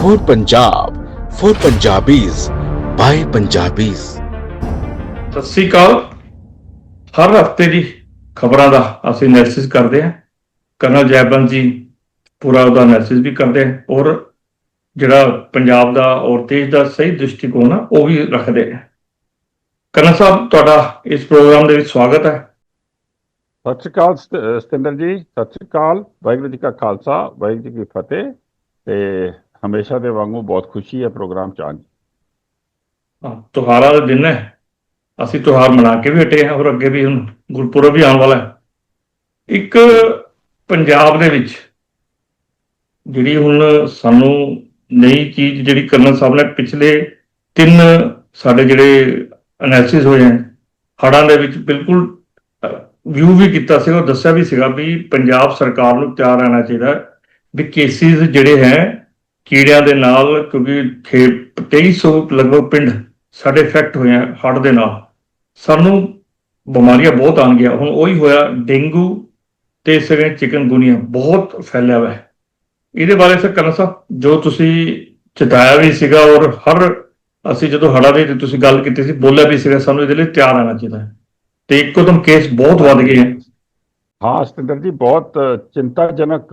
for Punjab, for Punjabis, by Punjabis. ਸਤਿ ਸ੍ਰੀ ਅਕਾਲ। ਹਰ ਹਫ਼ਤੇ ਦੀ ਖਬਰਾਂ ਦਾ ਅਸੀਂ ਐਨਾਲਿਸਿਸ ਕਰਦੇ ਹਾਂ। ਕਰਨਲ ਜੈਬੰਦ ਜੀ ਪੂਰਾ ਉਹਦਾ ਐਨਾਲਿਸਿਸ ਵੀ ਕਰਦੇ ਆ ਔਰ ਜਿਹੜਾ ਪੰਜਾਬ ਦਾ ਔਰ ਦੇਸ਼ ਦਾ ਸਹੀ ਦ੍ਰਿਸ਼ਟੀਕੋਣ ਆ ਉਹ ਵੀ ਰੱਖਦੇ ਆ ਕਰਨਲ ਸਾਹਿਬ ਤੁਹਾਡਾ ਇਸ ਪ੍ਰੋਗਰਾਮ ਦੇ ਵਿੱਚ ਸਵਾਗਤ ਹੈ। ਸਤਿ ਸ਼੍ਰੀ ਅਕਾਲ ਸਤਿੰਦਰ ਜੀ ਸਤਿ ਸ਼੍ਰੀ ਅਕਾਲ। ਵਾਹਿਗੁਰੂ ਜੀ ਕਾ ਖਾਲਸਾ ਵਾਹਿਗੁਰੂ ਜੀ ਕੀ ਫਤਿਹ। ਤੇ ਹਮੇਸ਼ਾ ਦੇ ਵਾਂਗੂ ਬਹੁਤ ਖੁਸ਼ੀ ਹੈ ਪ੍ਰੋਗਰਾਮ ਚ ਆਉਣ ਹਾਂ, ਤਿਉਹਾਰਾਂ ਦਾ ਦਿਨ ਹੈ। ਅਸੀਂ ਤਿਉਹਾਰ ਮਨਾ ਕੇ ਵੀ ਹਟੇ ਹਾਂ ਔਰ ਅੱਗੇ ਵੀ ਹੁਣ ਗੁਰਪੁਰਬ ਵੀ ਆਉਣ ਵਾਲਾ ਹੈ। ਇੱਕ ਪੰਜਾਬ ਦੇ ਵਿੱਚ ਜਿਹੜੀ ਹੁਣ ਸਾਨੂੰ ਨਈ ਚੀਜ਼ ਜਿਹੜੀ ਕਰਨਲ ਸਾਹਿਬ ਨੇ ਪਿਛਲੇ ਤਿੰਨ ਸਾਡੇ ਜਿਹੜੇ ਐਨਾਲਿਸਿਸ ਹੋਏ ਹਨ ਹੜ੍ਹਾਂ ਦੇ ਵਿੱਚ ਬਿਲਕੁਲ ਵਿਊ ਵੀ ਕੀਤਾ ਸੀ ਉਹ ਦੱਸਿਆ ਵੀ ਸੀਗਾ ਵੀ ਪੰਜਾਬ ਸਰਕਾਰ ਨੂੰ ਤਿਆਰ ਰਹਿਣਾ ਚਾਹੀਦਾ ਵੀ ਕੇਸਿਸ ਜਿਹੜੇ ਹੈ ਕੀੜਿਆਂ ਦੇ ਨਾਲ, ਕਿਉਂਕਿ ਖੇ 2300 ਲਗਭਗ ਪਿੰਡ ਸਾਡੇ ਇਫੈਕਟ ਹੋਏ ਆ ਹੜ ਦੇ ਨਾਲ। ਸਾਨੂੰ ਬਿਮਾਰੀਆਂ ਬਹੁਤ ਆਣ ਗਿਆ ਹੁਣ ਉਹੀ ਹੋਇਆ, ਡੇਂਗੂ ਤੇ ਸਗੇ ਚਿਕਨਗੁਨੀਆ ਬਹੁਤ ਫੈਲਿਆ ਹੋਇਆ ਹੈ। ਇਹਦੇ ਬਾਰੇ ਸਰ ਕਰਨ ਸਾਹਿਬ ਜੋ ਤੁਸੀਂ ਚਿਤਾਇਆ ਵੀ ਸੀਗਾ ਔਰ ਹਰ ਅਸੀਂ ਜਦੋਂ ਹੜ੍ਹਾਂ ਦੀ ਤੁਸੀਂ ਗੱਲ ਕੀਤੀ ਸੀ, ਬੋਲਿਆ ਵੀ ਸੀਗਾ, ਸਾਨੂੰ ਇਹਦੇ ਲਈ ਤਿਆਰ ਰਹਿਣਾ ਚਾਹੀਦਾ ਤੇ ਇੱਕੋ ਦਮ ਕੇਸ ਬਹੁਤ ਵੱਧ ਗਏ ਹੈ ਸਤਿੰਦਰ ਜੀ ਬਹੁਤ ਚਿੰਤਾਜਨਕ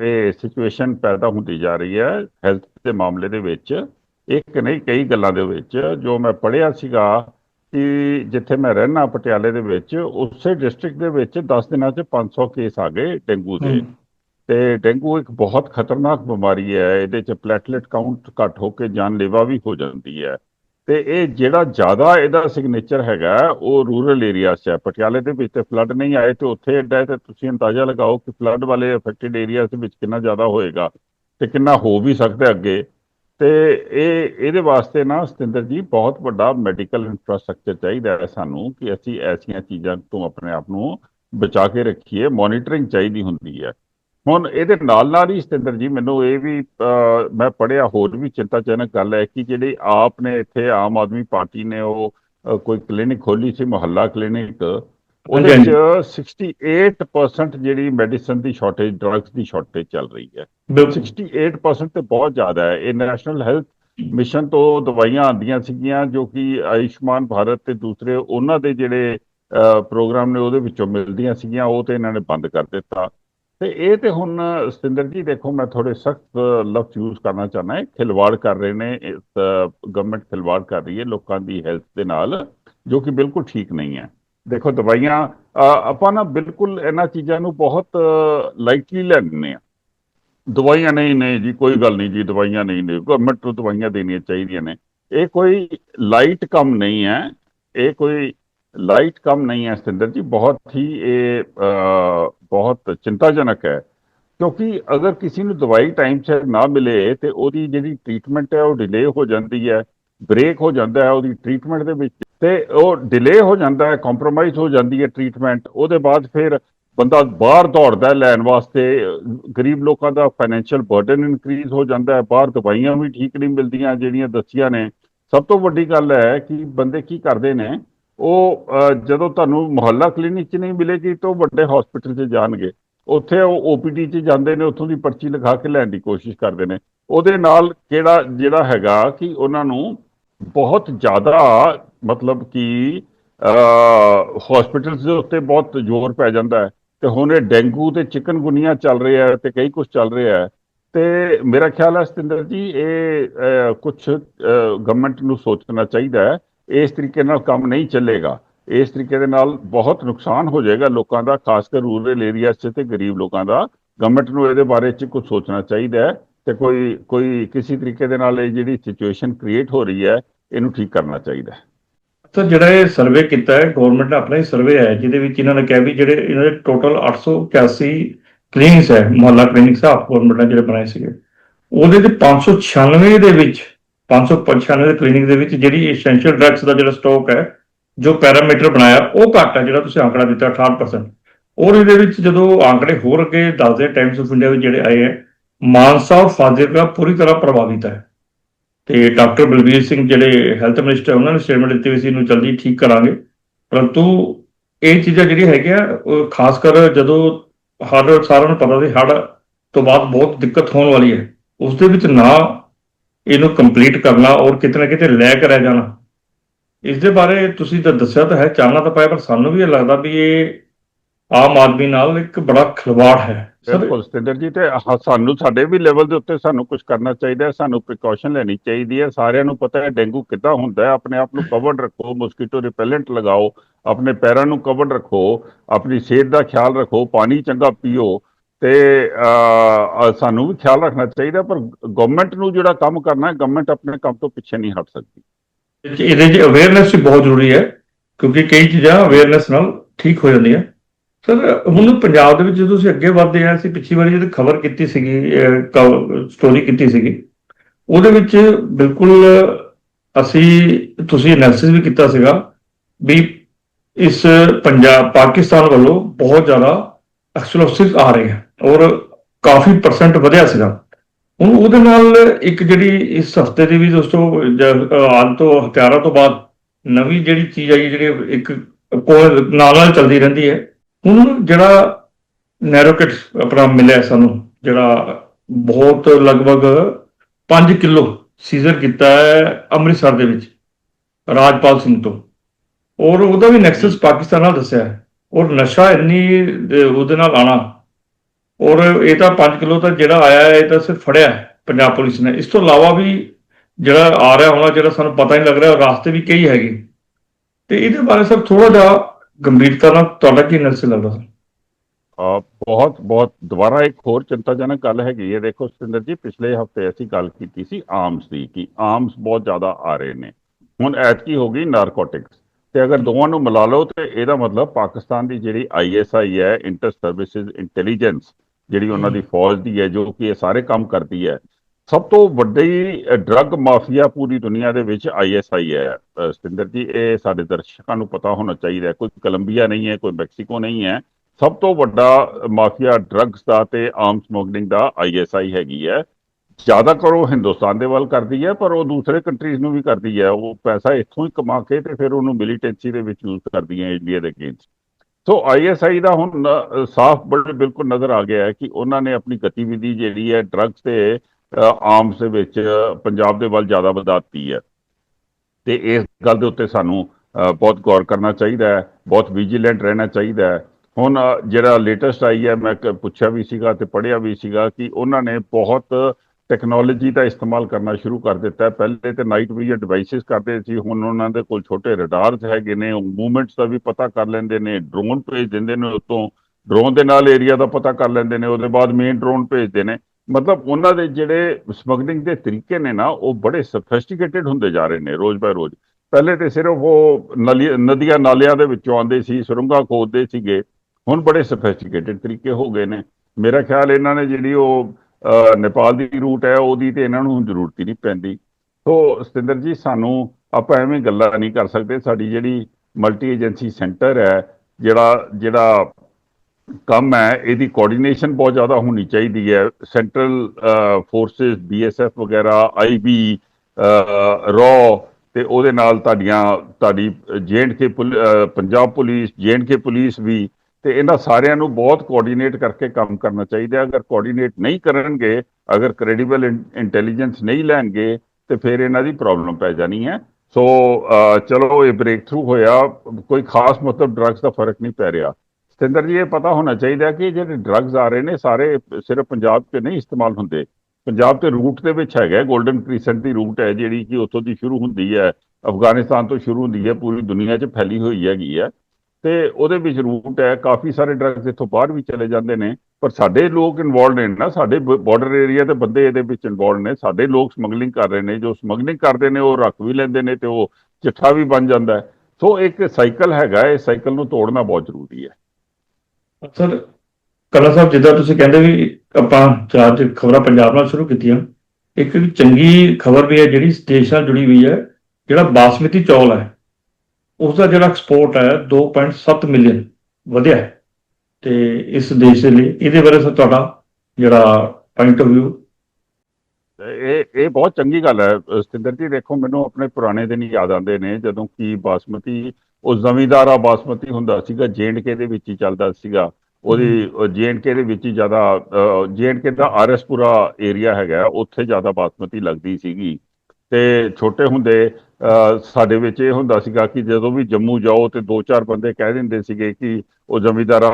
ਇਹ ਸਿਚੁਏਸ਼ਨ ਪੈਦਾ ਹੁੰਦੀ ਜਾ ਰਹੀ ਹੈ ਹੈਲਥ ਦੇ ਮਾਮਲੇ ਦੇ ਵਿੱਚ। ਇੱਕ ਨਹੀਂ ਕਈ ਗੱਲਾਂ ਦੇ ਵਿੱਚ। ਜੋ ਮੈਂ ਪੜ੍ਹਿਆ ਸੀਗਾ ਕਿ ਜਿੱਥੇ ਮੈਂ ਰਹਿਣਾ ਪਟਿਆਲੇ ਦੇ ਵਿੱਚ ਉਸੇ ਡਿਸਟ੍ਰਿਕਟ ਦੇ ਵਿੱਚ 10 ਦਿਨਾਂ 'ਚ 500 ਕੇਸ ਆ ਗਏ ਡੇਂਗੂ ਦੇ। ਤੇ ਡੇਂਗੂ ਇੱਕ ਬਹੁਤ ਖਤਰਨਾਕ ਬਿਮਾਰੀ ਹੈ। ਇਹਦੇ 'ਚ ਪਲੇਟਲੇਟ ਕਾਊਂਟ ਘੱਟ ਹੋ ਕੇ ਜਾਨਲੇਵਾ ਵੀ ਹੋ ਜਾਂਦੀ ਹੈ। ਤੇ ਇਹ ਜਿਹੜਾ ਜ਼ਿਆਦਾ ਇਹਦਾ ਸਿਗਨੇਚਰ ਹੈਗਾ, ਉਹ ਰੂਰਲ ਏਰੀਆ 'ਚ ਹੈ। ਪਟਿਆਲੇ ਦੇ ਵਿੱਚ ਤੇ ਫਲੱਡ ਨਹੀਂ ਆਏ ਤੇ ਉੱਥੇ ਐਡਾ ਹੈ ਤੇ ਤੁਸੀਂ ਅੰਦਾਜ਼ਾ ਲਗਾਓ ਕਿ ਫਲੱਡ ਵਾਲੇ ਅਫੈਕਟਡ ਏਰੀਆ ਦੇ ਵਿੱਚ ਕਿੰਨਾ ਜ਼ਿਆਦਾ ਹੋਏਗਾ ਤੇ ਕਿੰਨਾ ਹੋ ਵੀ ਸਕਦਾ ਅੱਗੇ। ਤੇ ਇਹ, ਇਹਦੇ ਵਾਸਤੇ ਨਾ ਸਤਿੰਦਰ ਜੀ, ਬਹੁਤ ਵੱਡਾ ਮੈਡੀਕਲ ਇਨਫਰਾਸਟ੍ਰਕਚਰ ਚਾਹੀਦਾ ਹੈ ਸਾਨੂੰ ਕਿ ਅਸੀਂ ਐਸੀਆਂ ਚੀਜ਼ਾਂ ਤੋਂ ਆਪਣੇ ਆਪ ਨੂੰ ਬਚਾ ਕੇ ਰੱਖੀਏ। ਮੋਨੀਟਰਿੰਗ ਚਾਹੀਦੀ ਹੁੰਦੀ ਹੈ। ਹੁਣ ਇਹਦੇ ਨਾਲ ਨਾਲ ਹੀ ਸਤਿੰਦਰ ਜੀ ਮੈਨੂੰ ਇਹ ਵੀ ਮੈਂ ਪੜਿਆ ਹੋਰ ਵੀ ਚਿੰਤਾਜਨਕ ਗੱਲ ਹੈ ਕਿ ਜਿਹੜੀ ਆਪ ਨੇ ਇੱਥੇ ਆਮ ਆਦਮੀ ਪਾਰਟੀ ਨੇ ਉਹ ਕੋਈ ਕਲੀਨਿਕ ਖੋਲੀ ਸੀ ਮੁਹੱਲਾ ਕਲੀਨਿਕ ਉਹਦੇ ਹਾਂਜੀ, ਚ 68% ਜਿਹੜੀ ਮੈਡੀਸਨ ਦੀ ਸ਼ਾਰਟੇਜ ਡਰੱਗਸ ਦੀ ਸ਼ਾਰਟੇਜ ਚੱਲ ਰਹੀ ਹੈ। ਬਿਲਕੁਲ। 68% ਤੇ ਬਹੁਤ ਜ਼ਿਆਦਾ ਹੈ। ਇਹ ਨੈਸ਼ਨਲ ਹੈਲਥ ਮਿਸ਼ਨ ਤੋਂ ਦਵਾਈਆਂ ਆਉਂਦੀਆਂ ਸੀਗੀਆਂ ਜੋ ਕਿ ਆਯੁਸ਼ਮਾਨ ਭਾਰਤ ਤੇ ਦੂਸਰੇ ਉਹਨਾਂ ਦੇ ਜਿਹੜੇ ਪ੍ਰੋਗਰਾਮ ਨੇ ਉਹਦੇ ਵਿੱਚੋਂ ਮਿਲਦੀਆਂ ਸੀਗੀਆਂ ਉਹ ਤੇ ਇਹਨਾਂ ਨੇ ਬੰਦ ਕਰ ਦਿੱਤਾ। ਤੇ ਇਹ ਤੇ ਹੁਣ, ਸਤਿੰਦਰ ਜੀ, ਦੇਖੋ, ਮੈਂ ਥੋੜੇ ਸਖਤ ਲਫ਼ਜ਼ ਯੂਜ਼ ਕਰਨਾ ਚਾਹਨਾ ਹੈ। ਖਿਲਵਾੜ ਕਰ ਰਹੇ ਨੇ ਗਵਰਨਮੈਂਟ ਖਿਲਵਾੜ ਕਰ ਰਹੀ ਹੈ ਲੋਕਾਂ ਦੀ ਹੈਲਥ ਦੇ ਨਾਲ, ਜੋ ਕਿ ਬਿਲਕੁਲ ਠੀਕ ਨਹੀਂ ਹੈ। ਦੇਖੋ, ਦਵਾਈਆਂ ਆਪਾਂ ਨਾ ਬਿਲਕੁਲ ਇਹਨਾਂ ਚੀਜ਼ਾਂ ਨੂੰ ਬਹੁਤ ਲਾਈਟਲੀ ਲੈਂਦੇ ਆ ਦਵਾਈਆਂ ਨਹੀਂ ਨਹੀਂ ਜੀ, ਕੋਈ ਗੱਲ ਨਹੀਂ ਜੀ, ਦਵਾਈਆਂ ਨਹੀਂ ਨੇ ਗਵਰਨਮੈਂਟ ਨੂੰ ਦਵਾਈਆਂ ਦੇਣੀਆਂ ਚਾਹੀਦੀਆਂ ਨੇ। ਇਹ ਕੋਈ ਲਾਈਟ ਕੰਮ ਨਹੀਂ ਹੈ। ਇਹ ਕੋਈ ਲਾਈਟ ਕੰਮ ਨਹੀਂ ਹੈ ਸਤਿੰਦਰ ਜੀ, ਬਹੁਤ ਹੀ ਇਹ ਬਹੁਤ ਚਿੰਤਾਜਨਕ ਹੈ। ਕਿਉਂਕਿ ਅਗਰ ਕਿਸੇ ਨੂੰ ਦਵਾਈ ਟਾਈਮ ਸਿਰ ਨਾ ਮਿਲੇ ਤੇ ਉਹਦੀ ਜਿਹੜੀ ਟ੍ਰੀਟਮੈਂਟ ਹੈ ਉਹ ਡਿਲੇ ਹੋ ਜਾਂਦੀ ਹੈ ਬ੍ਰੇਕ ਹੋ ਜਾਂਦਾ ਹੈ ਉਹਦੀ ਟ੍ਰੀਟਮੈਂਟ ਦੇ ਵਿੱਚ ਤੇ ਉਹ ਡਿਲੇ ਹੋ ਜਾਂਦਾ ਹੈ ਕੰਪਰੋਮਾਈਜ਼ ਹੋ ਜਾਂਦੀ ਹੈ ਟ੍ਰੀਟਮੈਂਟ ਉਹਦੇ ਬਾਅਦ ਫਿਰ ਬੰਦਾ ਬਾਹਰ ਦੌੜਦਾ ਲੈਣ ਵਾਸਤੇ, ਗਰੀਬ ਲੋਕਾਂ ਦਾ ਫਾਈਨੈਂਸ਼ੀਅਲ ਬਰਡਨ ਇਨਕਰੀਜ਼ ਹੋ ਜਾਂਦਾ ਹੈ, ਬਾਹਰ ਦਵਾਈਆਂ ਵੀ ਠੀਕ ਨਹੀਂ ਮਿਲਦੀਆਂ ਜਿਹੜੀਆਂ ਦੱਸੀਆਂ ਨੇ। ਸਭ ਤੋਂ ਵੱਡੀ ਗੱਲ ਹੈ ਕਿ ਬੰਦੇ ਕੀ ਕਰਦੇ ਨੇ ਉਹ ਜਦੋਂ ਤੁਹਾਨੂੰ ਮੁਹੱਲਾ ਕਲੀਨਿਕ 'ਚ ਨਹੀਂ ਮਿਲੇਗੀ ਤਾਂ ਉਹ ਵੱਡੇ ਹਸਪੀਟਲ 'ਚ ਜਾਣਗੇ। ਉੱਥੇ ਉਹ ਓਪੀਡੀ 'ਚ ਜਾਂਦੇ ਨੇ, ਉੱਥੋਂ ਦੀ ਪਰਚੀ ਲਿਖਾ ਕੇ ਲੈਣ ਦੀ ਕੋਸ਼ਿਸ਼ ਕਰਦੇ ਨੇ। ਉਹਦੇ ਨਾਲ ਕਿਹੜਾ, ਜਿਹੜਾ ਹੈਗਾ ਕਿ ਉਹਨਾਂ ਨੂੰ ਬਹੁਤ ਜ਼ਿਆਦਾ ਮਤਲਬ ਕਿ ਹਸਪੀਟਲਸ ਦੇ ਉੱਤੇ ਬਹੁਤ ਜ਼ੋਰ ਪੈ ਜਾਂਦਾ ਹੈ। ਤੇ ਹੁਣ ਇਹ ਡੇਂਗੂ ਤੇ ਚਿਕਨਗੁਨੀਆ ਚੱਲ ਰਿਹਾ ਹੈ ਤੇ ਕਈ ਕੁਝ ਚੱਲ ਰਿਹਾ ਹੈ। ਤੇ ਮੇਰਾ ਖਿਆਲ ਹੈ ਸਤਿੰਦਰ ਜੀ, ਇਹ ਕੁਝ ਗਵਰਨਮੈਂਟ ਨੂੰ ਸੋਚਣਾ ਚਾਹੀਦਾ ਹੈ ਇਸ ਤਰੀਕੇ ਨਾਲ ਕੰਮ ਨਹੀਂ ਚੱਲੇਗਾ। ਇਸ ਤਰੀਕੇ ਦੇ ਨਾਲ ਬਹੁਤ ਨੁਕਸਾਨ ਹੋ ਜਾਏਗਾ ਲੋਕਾਂ ਦਾ, ਖਾਸ ਕਰ ਰੂਰਲ ਏਰੀਆਜ਼ 'ਚ ਤੇ ਗਰੀਬ ਲੋਕਾਂ ਦਾ। ਗਵਰਨਮੈਂਟ ਨੂੰ ਇਹਦੇ ਬਾਰੇ 'ਚ ਕੁਝ ਸੋਚਣਾ ਚਾਹੀਦਾ ਹੈ ਤੇ ਕੋਈ ਕੋਈ ਕਿਸੇ ਤਰੀਕੇ ਦੇ ਨਾਲ ਇਹ ਜਿਹੜੀ ਸਿਚੁਏਸ਼ਨ ਕ੍ਰੀਏਟ ਹੋ ਰਹੀ ਹੈ, ਇਹਨੂੰ ਠੀਕ ਕਰਨਾ ਚਾਹੀਦਾ ਹੈ। ਤਾਂ ਜਿਹੜਾ ਇਹ ਸਰਵੇ ਕੀਤਾ ਹੈ ਗਵਰਨਮੈਂਟ ਨੇ ਆਪਣਾ ਹੀ ਸਰਵੇ ਹੈ ਜਿਹਦੇ ਵਿੱਚ ਇਹਨਾਂ ਨੇ ਕਿਹਾ ਵੀ ਜਿਹੜੇ ਇਹਨਾਂ ਦੇ ਟੋਟਲ 881 ਕਲੀਨਿਕਸ ਹੈ, ਮੁਹੱਲਾ ਕਲੀਨਿਕਸ ਆਪ ਗਵਰਨਮੈਂਟ ਨੇ ਜਿਹੜੇ ਬਣਾਏ ਸੀਗੇ। ਉਹਦੇ ਤੇ 596 ਦੇ ਵਿੱਚ 595 ਦੇ ਕਲੀਨਿਕ ਦੇ ਵਿੱਚ ਜਿਹੜੀ ਐਸੈਂਸ਼ੀਅਲ ਡਰੱਗਸ ਦਾ ਜਿਹੜਾ ਸਟਾਕ ਹੈ, ਜੋ ਪੈਰਾਮੀਟਰ ਬਣਾਇਆ, ਉਹ ਘੱਟ ਹੈ ਜਿਹੜਾ ਤੁਸੀਂ ਆંકੜਾ ਦਿੱਤਾ 68% ਔਰ ਇਹਦੇ ਵਿੱਚ ਜਦੋਂ ਆંકੜੇ ਹੋਰ ਅੱਗੇ ਦੱਸਦੇ ਟਾਈਮਸ ਆਫ ਇੰਡੀਆ ਵਿੱਚ ਜਿਹੜੇ ਆਏ ਹੈ ਮਾਨਸਾ ਔਰ ਫਾਜ਼ਿਲਕਾ ਪੂਰੀ ਤਰ੍ਹਾਂ ਪ੍ਰਭਾਵਿਤ ਹੈ। ਤੇ ਡਾਕਟਰ ਬਲਬੀਰ ਸਿੰਘ ਜਿਹੜੇ ਹੈਲਥ ਮਿਨਿਸਟਰ ਉਹਨਾਂ ਨੇ ਸਟੇਟਮੈਂਟ ਦਿੱਤੀ ਵੀ ਸੀ, ਇਹਨੂੰ ਜਲਦੀ ਠੀਕ ਕਰਾਂਗੇ। ਪਰੰਤੂ ਇਹ ਚੀਜ਼ਾਂ ਜਿਹੜੀਆਂ ਹੈਗੀਆਂ ਖਾਸ ਕਰ ਜਦੋਂ ਹੜ ਸਾਰਿਆਂ ਨੂੰ ਪਤਾ ਸੀ ਹੜ ਤੋਂ ਬਾਅਦ ਬਹੁਤ ਦਿੱਕਤ ਹੋਣ ਵਾਲੀ ਹੈ। ਉਸ ਦੇ ਵਿੱਚ ਨਾ ਇਹਨੂੰ ਕੰਪਲੀਟ ਕਰਨਾ ਔਰ ਕਿਤੇ ਨਾ ਕਿਤੇ ਲੈ ਕੇ ਰਹਿ ਜਾਣਾ। ਇਸ ਦੇ ਬਾਰੇ ਤੁਸੀਂ ਤਾਂ ਦੱਸਿਆ ਤਾਂ ਹੈ ਚਾਨਣਾ ਤਾਂ ਪਾਇਆ, ਪਰ ਸਾਨੂੰ ਵੀ ਇਹ ਲੱਗਦਾ ਵੀ ਇਹ ਆਮ ਆਦਮੀ ਨਾਲ ਇੱਕ ਬੜਾ ਖਿਲਵਾੜ ਹੈ। ਸਰ, ਬਿਲਕੁਲ ਸਤਿੰਦਰ ਜੀ, ਤੇ ਸਾਨੂੰ, ਸਾਡੇ ਵੀ ਲੈਵਲ ਦੇ ਉੱਤੇ ਸਾਨੂੰ ਕੁਝ ਕਰਨਾ ਚਾਹੀਦਾ ਹੈ, ਸਾਨੂੰ ਪ੍ਰੀਕਾਸ਼ਨ ਲੈਣੀ ਚਾਹੀਦੀ ਹੈ। ਸਾਰਿਆਂ ਨੂੰ ਪਤਾ ਹੈ, ਡੇਂਗੂ ਕਿੱਦਾਂ ਹੁੰਦਾ ਹੈ। ਆਪਣੇ ਆਪ ਨੂੰ ਕਵਰਡ ਰੱਖੋ ਮੋਸਕੀਟੋ ਰਿਪੈਲੈਂਟ ਲਗਾਓ, ਆਪਣੇ ਪੈਰਾਂ ਨੂੰ ਕਵਰਡ ਰੱਖੋ, ਆਪਣੀ ਸਿਹਤ ਦਾ ਖਿਆਲ ਰੱਖੋ, ਪਾਣੀ ਚੰਗਾ ਪੀਓ। ਤੇ ਸਾਨੂੰ ਵੀ ਖਿਆਲ ਰੱਖਣਾ ਚਾਹੀਦਾ, ਪਰ ਗਵਰਨਮੈਂਟ ਨੂੰ ਜਿਹੜਾ ਕੰਮ ਕਰਨਾ ਹੈ ਗਵਰਨਮੈਂਟ ਆਪਣੇ ਕੰਮ ਤੋਂ ਪਿੱਛੇ ਨਹੀਂ ਹਟ ਸਕਦੀ। ਇਹਦੇ 'ਚ ਅਵੇਅਰਨੈਸ ਵੀ ਬਹੁਤ ਜ਼ਰੂਰੀ ਹੈ, ਕਿਉਂਕਿ ਕਈ ਚੀਜ਼ਾਂ ਅਵੇਅਰਨੈਸ ਨਾਲ ਠੀਕ ਹੋ ਜਾਂਦੀਆਂ। ਸਰ, ਹੁਣ ਪੰਜਾਬ ਦੇ ਵਿੱਚ ਜਦੋਂ ਅਸੀਂ ਅੱਗੇ ਵਧਦੇ ਹਾਂ ਅਸੀਂ ਪਿਛਲੀ ਵਾਰੀ ਜਦੋਂ ਖਬਰ ਕੀਤੀ ਸੀਗੀ ਸਟੋਰੀ ਕੀਤੀ ਸੀਗੀ, ਉਹਦੇ ਵਿੱਚ ਬਿਲਕੁਲ ਅਸੀਂ, ਤੁਸੀਂ ਐਨਾਲਿਸਿਸ ਵੀ ਕੀਤਾ ਸੀਗਾ ਵੀ ਇਸ ਪੰਜਾਬ, ਪਾਕਿਸਤਾਨ ਵੱਲੋਂ ਬਹੁਤ ਜ਼ਿਆਦਾ ਐਕਸਪਲੋਸਿਵ ਆ ਰਹੇ ਹੈ ਔਰ ਕਾਫੀ ਪਰਸੈਂਟ ਵਧਿਆ ਸੀਗਾ। ਹੁਣ ਉਹਦੇ ਨਾਲ ਇੱਕ ਜਿਹੜੀ ਇਸ ਹਫ਼ਤੇ ਦੀ ਵੀ ਦੋਸਤੋ, ਜ- ਤੋਂ, ਹਥਿਆਰਾਂ ਤੋਂ ਬਾਅਦ ਨਵੀਂ ਜਿਹੜੀ ਚੀਜ਼ ਆਈ, ਜਿਹੜੀ ਇੱਕ ਕੋਲ ਨਾਲ ਨਾਲ ਚੱਲਦੀ ਰਹਿੰਦੀ ਹੈ। ਹੁਣ ਜਿਹੜਾ ਨੈਰੋਕਿਟ ਆਪਣਾ ਮਿਲਿਆ ਸਾਨੂੰ, ਜਿਹੜਾ ਬਹੁਤ ਲਗਭਗ 5 ਕਿਲੋ ਸੀਜ਼ਰ ਕੀਤਾ ਹੈ ਅੰਮ੍ਰਿਤਸਰ ਦੇ ਵਿੱਚ, ਰਾਜਪਾਲ ਸਿੰਘ ਤੋਂ। ਔਰ ਉਹਦਾ ਵੀ ਨੈਕਸਸ ਪਾਕਿਸਤਾਨ ਨਾਲ ਦੱਸਿਆ ਔਰ ਨਸ਼ਾ ਇੰਨੀ ਉਹਦੇ ਨਾਲ ਆਣਾ ਔਰ ਇਹ ਤਾਂ 5 ਕਿਲੋ ਤਾਂ ਜਿਹੜਾ ਆਇਆ ਹੈ, ਇਹ ਤਾਂ ਸਿਰਫ ਫੜਿਆ ਪੰਜਾਬ ਪੁਲਿਸ ਨੇ। ਇਸ ਤੋਂ ਇਲਾਵਾ ਵੀ ਜਿਹੜਾ ਆ ਰਿਹਾ ਹੋਣਾ, ਜਿਹੜਾ ਸਾਨੂੰ ਪਤਾ ਨਹੀਂ ਲੱਗ ਰਿਹਾ, ਰਾਸਤੇ ਵੀ ਕਈ ਹੈਗੇ। ਤੇ ਇਹਦੇ ਬਾਰੇ ਸਰ ਥੋੜਾ ਜਿਹਾ ਗੰਭੀਰਤਾ ਨਾਲ ਤੁਹਾਡਾ ਕੀ ਨਜ਼ਰ ਲੱਗਦਾ ਸਰ? ਅਹ ਬਹੁਤ ਬਹੁਤ ਦੁਬਾਰਾ ਇੱਕ ਹੋਰ ਚਿੰਤਾਜਨਕ ਗੱਲ ਹੈਗੀ ਹੈ। ਦੇਖੋ ਸਤਿੰਦਰ ਜੀ, ਪਿਛਲੇ ਹਫ਼ਤੇ ਅਸੀਂ ਗੱਲ ਕੀਤੀ ਸੀ ਆਰਮਸ ਦੀ ਕਿ ਆਰਮਸ ਬਹੁਤ ਜ਼ਿਆਦਾ ਆ ਰਹੇ ਨੇ। ਹੁਣ ਐਤਕੀ ਹੋ ਗਈ ਨਾਰਕੋਟਿਕਸ। ਤੇ ਅਗਰ ਦੋਵਾਂ ਨੂੰ ਮਿਲਾ ਲਓ ਤੇ ਇਹਦਾ ਮਤਲਬ ਪਾਕਿਸਤਾਨ ਦੀ ਜਿਹੜੀ ਆਈਐਸਆਈ ਹੈ, ਇੰਟਰ ਸਰਵਿਸਿਜ਼ ਇੰਟੈਲੀਜੈਂਸ ਜਿਹੜੀ ਉਹਨਾਂ ਦੀ ਫੌਜ ਦੀ ਹੈ ਜੋ ਕਿ ਇਹ ਸਾਰੇ ਕੰਮ ਕਰਦੀ ਹੈ ਸਭ ਤੋਂ ਵੱਡੀ ਡਰੱਗ ਮਾਫੀਆ ਪੂਰੀ ਦੁਨੀਆ ਦੇ ਵਿੱਚ ਆਈਐਸਆਈ ਹੈ। ਸਤਿੰਦਰ ਜੀ ਇਹ ਸਾਡੇ ਦਰਸ਼ਕਾਂ ਨੂੰ ਪਤਾ ਹੋਣਾ ਚਾਹੀਦਾ ਹੈ ਕੋਈ ਕੋਲੰਬੀਆ ਨਹੀਂ ਹੈ ਕੋਈ ਮੈਕਸੀਕੋ ਨਹੀਂ ਹੈ। ਸਭ ਤੋਂ ਵੱਡਾ ਮਾਫੀਆ ਡਰੱਗਸ ਦਾ ਤੇ ਆਰਮ ਸਮਗਲਿੰਗ ਦਾ ਆਈਐਸਆਈ ਹੈਗੀ ਹੈ। ਜ਼ਿਆਦਾ ਕਰੋ ਹਿੰਦੁਸਤਾਨ ਦੇ ਵੱਲ ਕਰਦੀ ਹੈ ਪਰ ਉਹ ਦੂਸਰੇ ਕੰਟਰੀਜ਼ ਨੂੰ ਵੀ ਕਰਦੀ ਹੈ। ਉਹ ਪੈਸਾ ਇੱਥੋਂ ਹੀ ਕਮਾ ਕੇ ਤੇ ਫਿਰ ਉਹਨੂੰ ਮਿਲੀਟੈਂਸੀ ਦੇ ਵਿੱਚ ਯੂਜ਼ ਕਰਦੀ ਹੈ ਇੰਡੀਆ ਦੇ ਅਗੇਂਸਟ ਸੋ ਆਈਐਸਆਈ ਦਾ ਹੁਣ ਸਾਫ਼ ਬੜੇ ਬਿਲਕੁਲ ਨਜ਼ਰ ਆ ਗਿਆ ਹੈ ਕਿ ਉਹਨਾਂ ਨੇ ਆਪਣੀ ਗਤੀਵਿਧੀ ਜਿਹੜੀ ਹੈ ਡਰੱਗਸ ਤੇ ਆਰਮਸ ਦੇ ਵਿੱਚ ਪੰਜਾਬ ਦੇ ਵੱਲ ਜ਼ਿਆਦਾ ਵਧਾ ਦਿੱਤੀ ਹੈ। ਤੇ ਇਸ ਗੱਲ ਦੇ ਉੱਤੇ ਸਾਨੂੰ ਅ, ਬਹੁਤ ਗੌਰ ਕਰਨਾ ਚਾਹੀਦਾ ਹੈ ਬਹੁਤ ਵਿਜੀਲੈਂਟ ਰਹਿਣਾ ਚਾਹੀਦਾ ਹੈ। ਹੁਣ ਜਿਹੜਾ ਲੇਟੈਸਟ ਆਈ ਹੈ ਮੈਂ ਪੁੱਛਿਆ ਵੀ ਸੀਗਾ ਤੇ ਪੜ੍ਹਿਆ ਵੀ ਸੀਗਾ ਕਿ ਉਹਨਾਂ ਨੇ ਬਹੁਤ ਟੈਕਨੋਲੋਜੀ ਦਾ ਇਸਤੇਮਾਲ ਕਰਨਾ ਸ਼ੁਰੂ ਕਰ ਦਿੱਤਾ ਹੈ। ਪਹਿਲੇ ਤੇ ਨਾਈਟ ਵਿਜ਼ਨ ਡਿਵਾਈਸਿਸ ਕਰਦੇ ਸੀ, ਹੁਣ ਉਹਨਾਂ ਦੇ ਕੋਲ ਛੋਟੇ ਰਡਾਰਸ ਹੈਗੇ ਨੇ ਮੂਵਮੈਂਟਸ ਦਾ ਵੀ ਪਤਾ ਕਰ ਲੈਂਦੇ ਨੇ ਡਰੋਨ ਭੇਜ ਦਿੰਦੇ ਨੇ ਉਤੋਂ। ਡਰੋਨ ਦੇ ਨਾਲ ਏਰੀਆ ਦਾ ਪਤਾ ਕਰ ਲੈਂਦੇ ਨੇ, ਉਹਦੇ ਬਾਅਦ ਮੇਨ ਡਰੋਨ ਭੇਜਦੇ ਨੇ। ਮਤਲਬ ਉਹਨਾਂ ਦੇ ਜਿਹੜੇ ਸਮਗਲਿੰਗ ਦੇ ਤਰੀਕੇ ਨੇ ਨਾ, ਉਹ ਬੜੇ ਸਫਿਸਟੀਕੇਟਿਡ ਹੁੰਦੇ ਜਾ ਰਹੇ ਨੇ ਰੋਜ਼ ਬਾਏ ਰੋਜ਼। ਪਹਿਲੇ ਤੇ ਸਿਰਫ ਉਹ ਨਲੀ- ਨਦੀਆਂ ਨਾਲਿਆਂ ਦੇ ਵਿੱਚੋਂ ਆਉਂਦੇ ਸੀ, ਸੁਰੰਗਾਂ ਖੋਦਦੇ ਸੀਗੇ। ਹੁਣ ਬੜੇ ਸਫਿਸਟੀਕੇਟਿਡ ਤਰੀਕੇ ਹੋ ਗਏ ਨੇ। ਮੇਰਾ ਖਿਆਲ ਇਹਨਾਂ ਨੇ ਜਿਹੜੀ ਉਹ ਨੇਪਾਲ ਦੀ ਰੂਟ ਹੈ, ਉਹਦੀ ਤੇ ਇਹਨਾਂ ਨੂੰ ਹੁਣ ਜ਼ਰੂਰਤ ਹੀ ਨਹੀਂ ਪੈਂਦੀ। ਸੋ ਸਤਿੰਦਰ ਜੀ, ਸਾਨੂੰ ਆਪਾਂ ਐਵੇਂ ਗੱਲਾਂ ਨਹੀਂ ਕਰ ਸਕਦੇ। ਸਾਡੀ ਜਿਹੜੀ ਮਲਟੀ ਏਜੰਸੀ ਸੈਂਟਰ ਹੈ, ਜਿਹੜਾ ਜਿਹੜਾ ਕੰਮ ਹੈ, ਇਹਦੀ ਕੋਆਰਡੀਨੇਸ਼ਨ ਬਹੁਤ ਜ਼ਿਆਦਾ ਹੋਣੀ ਚਾਹੀਦੀ ਹੈ। ਸੈਂਟਰਲ ਫੋਰਸਸ ਬੀਐਸਐਫ ਵਗੈਰਾ ਆਈਬੀ ਰੋ ਤੇ ਉਹਦੇ ਨਾਲ ਤੁਹਾਡੀਆਂ, ਤੁਹਾਡੀ J and K Punjab police J and K police ਵੀ ਤੇ ਇਹਨਾਂ ਸਾਰਿਆਂ ਨੂੰ ਬਹੁਤ ਕੋਆਰਡੀਨੇਟ ਕਰਕੇ ਕੰਮ ਕਰਨਾ ਚਾਹੀਦਾ ਅਗਰ ਕੋਆਰਡੀਨੇਟ ਨਹੀਂ ਕਰਨਗੇ, ਅਗਰ ਕ੍ਰੈਡੀਬਲ ਇੰਟੈਲੀਜੈਂਸ ਨਹੀਂ ਲੈਣਗੇ, ਤੇ ਫਿਰ ਇਹਨਾਂ ਦੀ ਪ੍ਰੋਬਲਮ ਪੈ ਜਾਣੀ ਹੈ। ਸੋ ਚਲੋ ਇਹ ਬ੍ਰੇਕ ਥਰੂ ਹੋਇਆ। ਕੋਈ ਖਾਸ ਮਤਲਬ ਡਰੱਗਸ ਦਾ ਫ਼ਰਕ ਨਹੀਂ ਪੈ ਰਿਹਾ। ਸਤਿੰਦਰ ਜੀ, ਇਹ ਪਤਾ ਹੋਣਾ ਚਾਹੀਦਾ ਕਿ ਜਿਹੜੇ ਡਰੱਗਸ ਆ ਰਹੇ ਨੇ, ਸਾਰੇ ਸਿਰਫ ਪੰਜਾਬ 'ਚ ਨਹੀਂ ਇਸਤੇਮਾਲ ਹੁੰਦੇ। ਪੰਜਾਬ ਤੇ ਰੂਟ ਦੇ ਵਿੱਚ ਹੈਗਾ 골ਡਨ ਕ੍ਰੀਸੈਂਟ ਦੀ ਰੂਟ ਹੈ ਜਿਹੜੀ ਕਿ ਉੱਥੋਂ ਦੀ ਸ਼ੁਰੂ ਹੁੰਦੀ ਹੈ। ਅਫਗਾਨਿਸਤਾਨ ਤੋਂ ਸ਼ੁਰੂ ਹੁੰਦੀ ਹੈ। ਪੂਰੀ ਦੁਨੀਆ 'ਚ ਫੈਲੀ ਹੋਈ ਹੈਗੀ ਹੈ। ਤੇ ਉਹਦੇ ਵਿੱਚ ਰੂਟ ਹੈ, ਕਾਫੀ ਸਾਰੇ ਡਰੱਗਸ ਇੱਥੋਂ ਬਾਹਰ ਵੀ ਚਲੇ ਜਾਂਦੇ ਨੇ, ਪਰ ਸਾਡੇ ਲੋਕ ਇਨਵੋਲਡ ਨੇ ਨਾ, ਸਾਡੇ ਬਾਰਡਰ ਏਰੀਆ ਦੇ ਬੰਦੇ ਇਹਦੇ ਵਿੱਚ ਇਨਵੋਲਡ ਨੇ, ਸਾਡੇ ਲੋਕ ਸਮਗਲਿੰਗ ਕਰ ਰਹੇ ਨੇ, ਜੋ ਸਮਗਲਿੰਗ ਕਰਦੇ ਨੇ, ਉਹ ਰੱਖ ਵੀ ਲੈਂਦੇ ਨੇ ਤੇ ਉਹ ਚਿੱਠਾ ਵੀ ਬਣ ਜਾਂਦਾ ਹੈ। ਸੋ ਇੱਕ ਸਾਈਕਲ ਹੈਗਾ, ਇਹ ਸਾਈਕਲ ਨੂੰ ਤੋੜਨਾ ਬਹੁਤ ਜ਼ਰੂਰੀ ਹੈ। ਸਰ, ਕਲਾ ਸਾਹਿਬ, ਜਿੱਦਾਂ ਤੁਸੀਂ ਕਹਿੰਦੇ ਵੀ ਆਪਾਂ ਚਾਰ ਚ ਖਬਰਾਂ ਪੰਜਾਬ ਨਾਲ ਸ਼ੁਰੂ ਕੀਤੀਆਂ, ਇੱਕ ਚੰਗੀ ਖਬਰ ਵੀ ਹੈ ਜਿਹੜੀ ਇਸ ਦੇਸ਼ ਨਾਲ ਜੁੜੀ ਹੋਈ ਹੈ, ਜਿਹੜਾ ਬਾਸਮਤੀ ਚੌਲ ਹੈ। ਉਸ ਦਾ ਜਿਹੜਾ ਐਕਸਪੋਰਟ ਹੈ 2.7 ਮਿਲੀਅਨ ਵਧਿਆ ਤੇ ਇਸ ਦੇਸ਼ ਦੇ ਲਈ ਇਹਦੇ ਬਾਰੇ ਸਰ ਤੁਹਾਡਾ ਜਿਹੜਾ ਪੁਆਇੰਟ ਆਫ View ਇਹ ਇਹ ਬਹੁਤ ਚੰਗੀ ਗੱਲ ਹੈ। ਸਤਿੰਦਰ ਜੀ, ਦੇਖੋ, ਮੈਨੂੰ ਆਪਣੇ ਪੁਰਾਣੇ ਦਿਨ ਯਾਦ ਆਉਂਦੇ ਨੇ, ਜਦੋਂ ਕਿ ਬਾਸਮਤੀ, ਉਹ ਜ਼ਮੀਂਦਾਰਾ ਬਾਸਮਤੀ ਹੁੰਦਾ ਸੀਗਾ ਕੇ ਦੇ ਵਿੱਚ ਹੀ ਚੱਲਦਾ ਸੀਗਾ। ਉਹਦੀ ਜੀਐਨਕੇ ਦੇ ਵਿੱਚ ਹੀ ਜ਼ਿਆਦਾ ਜੀਐਨਕੇ ਦਾ ਆਰਐਸਪੁਰਾ ਏਰੀਆ ਹੈਗਾ, ਉੱਥੇ ਜ਼ਿਆਦਾ ਬਾਸਮਤੀ ਲੱਗਦੀ ਸੀਗੀ। ਤੇ ਛੋਟੇ ਹੁੰਦੇ ਸਾਡੇ ਵਿੱਚ ਇਹ ਹੁੰਦਾ ਸੀਗਾ ਕਿ ਜਦੋਂ ਵੀ ਜੰਮੂ ਜਾਓ ਤੇ ਦੋ ਚਾਰ ਬੰਦੇ ਕਹਿ ਦਿੰਦੇ ਸੀਗੇ ਕਿ ਉਹ ਜ਼ਮੀਂਦਾਰਾ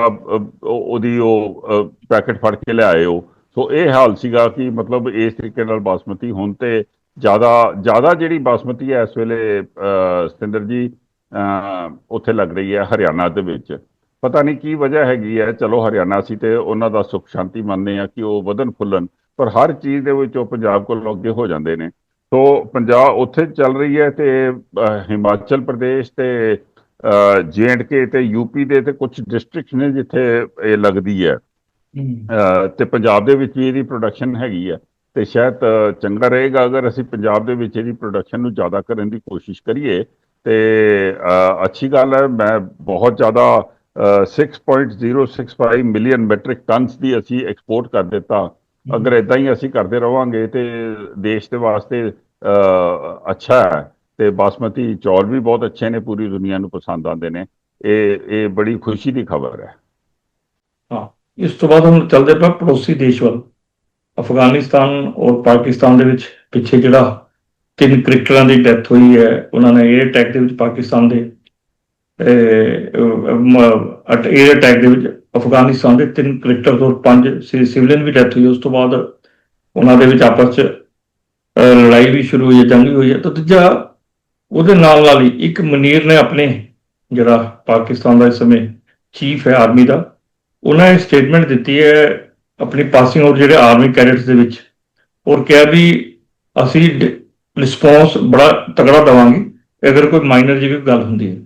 ਉਹਦੀ ਉਹ ਪੈਕੇਟ ਫੜ ਕੇ ਲਿਆਏ ਹੋ ਸੋ ਇਹ ਹਾਲ ਸੀਗਾ ਕਿ ਮਤਲਬ ਇਸ ਤਰੀਕੇ ਨਾਲ ਬਾਸਮਤੀ ਹੁਣ ਤੇ ਜ਼ਿਆਦਾ ਜ਼ਿਆਦਾ ਜਿਹੜੀ ਬਾਸਮਤੀ ਹੈ ਇਸ ਵੇਲੇ ਅ, ਸਤਿੰਦਰ ਜੀ ਅ, ਉੱਥੇ ਲੱਗ ਰਹੀ ਹੈ ਹਰਿਆਣਾ ਦੇ ਵਿੱਚ। ਪਤਾ ਨਹੀਂ ਕੀ ਵਜ੍ਹਾ ਹੈਗੀ ਹੈ। ਚਲੋ ਹਰਿਆਣਾ ਸੀ ਤੇ ਉਹਨਾਂ ਦਾ ਸੁਖ ਸ਼ਾਂਤੀ ਮੰਨਦੇ ਆ ਕਿ ਉਹ ਵਧਨ ਫੁੱਲਣ ਪਰ ਹਰ ਚੀਜ਼ ਦੇ ਵਿੱਚ ਉਹ ਪੰਜਾਬ ਕੋਲ ਅੱਗੇ ਹੋ ਜਾਂਦੇ ਨੇ। ਸੋ ਪੰਜਾਬ ਉੱਥੇ ਚੱਲ ਰਹੀ ਹੈ ਤੇ ਹਿਮਾਚਲ ਪ੍ਰਦੇਸ਼ ਤੇ ਜੀਐਂਡਕੇ ਤੇ ਯੂਪੀ ਦੇ ਤੇ ਕੁਝ ਡਿਸਟ੍ਰਿਕਟਸ ਨੇ ਜਿੱਥੇ ਇਹ ਲੱਗਦੀ ਹੈ। ਤੇ ਪੰਜਾਬ ਦੇ ਵਿੱਚ ਵੀ ਇਹਦੀ ਪ੍ਰੋਡਕਸ਼ਨ ਹੈਗੀ ਹੈ। ਤੇ ਸ਼ਾਇਦ ਚੰਗਾ ਰਹੇਗਾ ਅਗਰ ਅਸੀਂ ਪੰਜਾਬ ਦੇ ਵਿੱਚ ਇਹਦੀ ਪ੍ਰੋਡਕਸ਼ਨ ਨੂੰ ਜ਼ਿਆਦਾ ਕਰਨ ਦੀ ਕੋਸ਼ਿਸ਼ ਕਰੀਏ। ਤੇ ਅੱਛੀ ਗੱਲ ਹੈ ਮੈਂ ਬਹੁਤ ਜ਼ਿਆਦਾ ਅ, 6.065 ਮਿਲੀਅਨ ਮੈਟ੍ਰਿਕ ਟਨਸ ਦੀ ਅਸੀਂ ਐਕਸਪੋਰਟ ਕਰ ਦਿੱਤਾ। ਅਗਰ ਇਦਾਂ ਹੀ ਅਸੀਂ ਕਰਦੇ ਰਵਾਂਗੇ ਤੇ ਦੇਸ਼ ਦੇ ਵਾਸਤੇ ਅ, ਅੱਛਾ ਹੈ। ਤੇ ਬਾਸਮਤੀ ਚੌਲ ਵੀ ਬਹੁਤ ਅੱਛੇ ਨੇ ਪੂਰੀ ਦੁਨੀਆ ਨੂੰ ਪਸੰਦ ਆਉਂਦੇ ਨੇ। ਇਹ ਇਹ ਬੜੀ ਖੁਸ਼ੀ ਦੀ ਖਬਰ ਹੈ। ਹਾਂ ਇਸ ਤੋਂ ਬਾਅਦ ਹੁਣ ਚੱਲਦੇ ਪਏ ਪੜੋਸੀ ਦੇਸ਼ ਵੱਲ। ਅਫਗਾਨਿਸਤਾਨ ਔਰ ਪਾਕਿਸਤਾਨ ਦੇ ਵਿੱਚ ਪਿੱਛੇ ਜਿਹੜਾ ਤਿੰਨ ਕ੍ਰਿਕਟਰਾਂ ਦੀ ਡੈਥ ਹੋਈ ਹੈ ਉਹਨਾਂ ਨੇ 에ਅਰ ਅਟੈਕ ਦੇ ਵਿੱਚ ਪਾਕਿਸਤਾਨ ਦੇ 에ਅਰ ਅਟੈਕ ਦੇ ਵਿੱਚ ਅਫਗਾਨਿਸਤਾਨ ਦੇ ਤਿੰਨ ਕ੍ਰਿਕਟਰ ਤੋਂ ਪੰਜ ਸਿਵਲੀਅਨ ਵੀ ਡੈਥ ਹੋਈ, ਉਸ ਤੋਂ ਬਾਅਦ ਉਹਨਾਂ ਦੇ ਵਿੱਚ ਆਪਸ 'ਚ ਲੜਾਈ ਵੀ ਸ਼ੁਰੂ ਹੋਈ ਹੈ, ਜੰਗ ਵੀ ਹੋਈ ਹੈ। ਤਾਂ ਦੂਜਾ ਉਹਦੇ ਨਾਲ ਨਾਲ ਹੀ ਇੱਕ ਮਨੀਰ ਨੇ ਆਪਣੇ ਜਿਹੜਾ ਪਾਕਿਸਤਾਨ ਦਾ ਇਸ ਸਮੇਂ ਚੀਫ ਹੈ ਆਰਮੀ ਦਾ, ਉਹਨਾਂ ਨੇ ਸਟੇਟਮੈਂਟ ਦਿੱਤੀ ਹੈ ਆਪਣੀ ਪਾਸਿੰਗ ਆਊਟ ਜਿਹੜੇ ਆਰਮੀ ਕੈਡਟਸ ਦੇ ਵਿੱਚ ਔਰ ਕਿਹਾ ਵੀ ਅਸੀਂ ਰਿਸਪੌਂਸ ਬੜਾ ਤਕੜਾ ਦੇਵਾਂਗੇ, ਅਗਰ ਕੋਈ ਮਾਈਨਰ ਜਿਹੀ ਵੀ ਗੱਲ ਹੁੰਦੀ ਹੈ।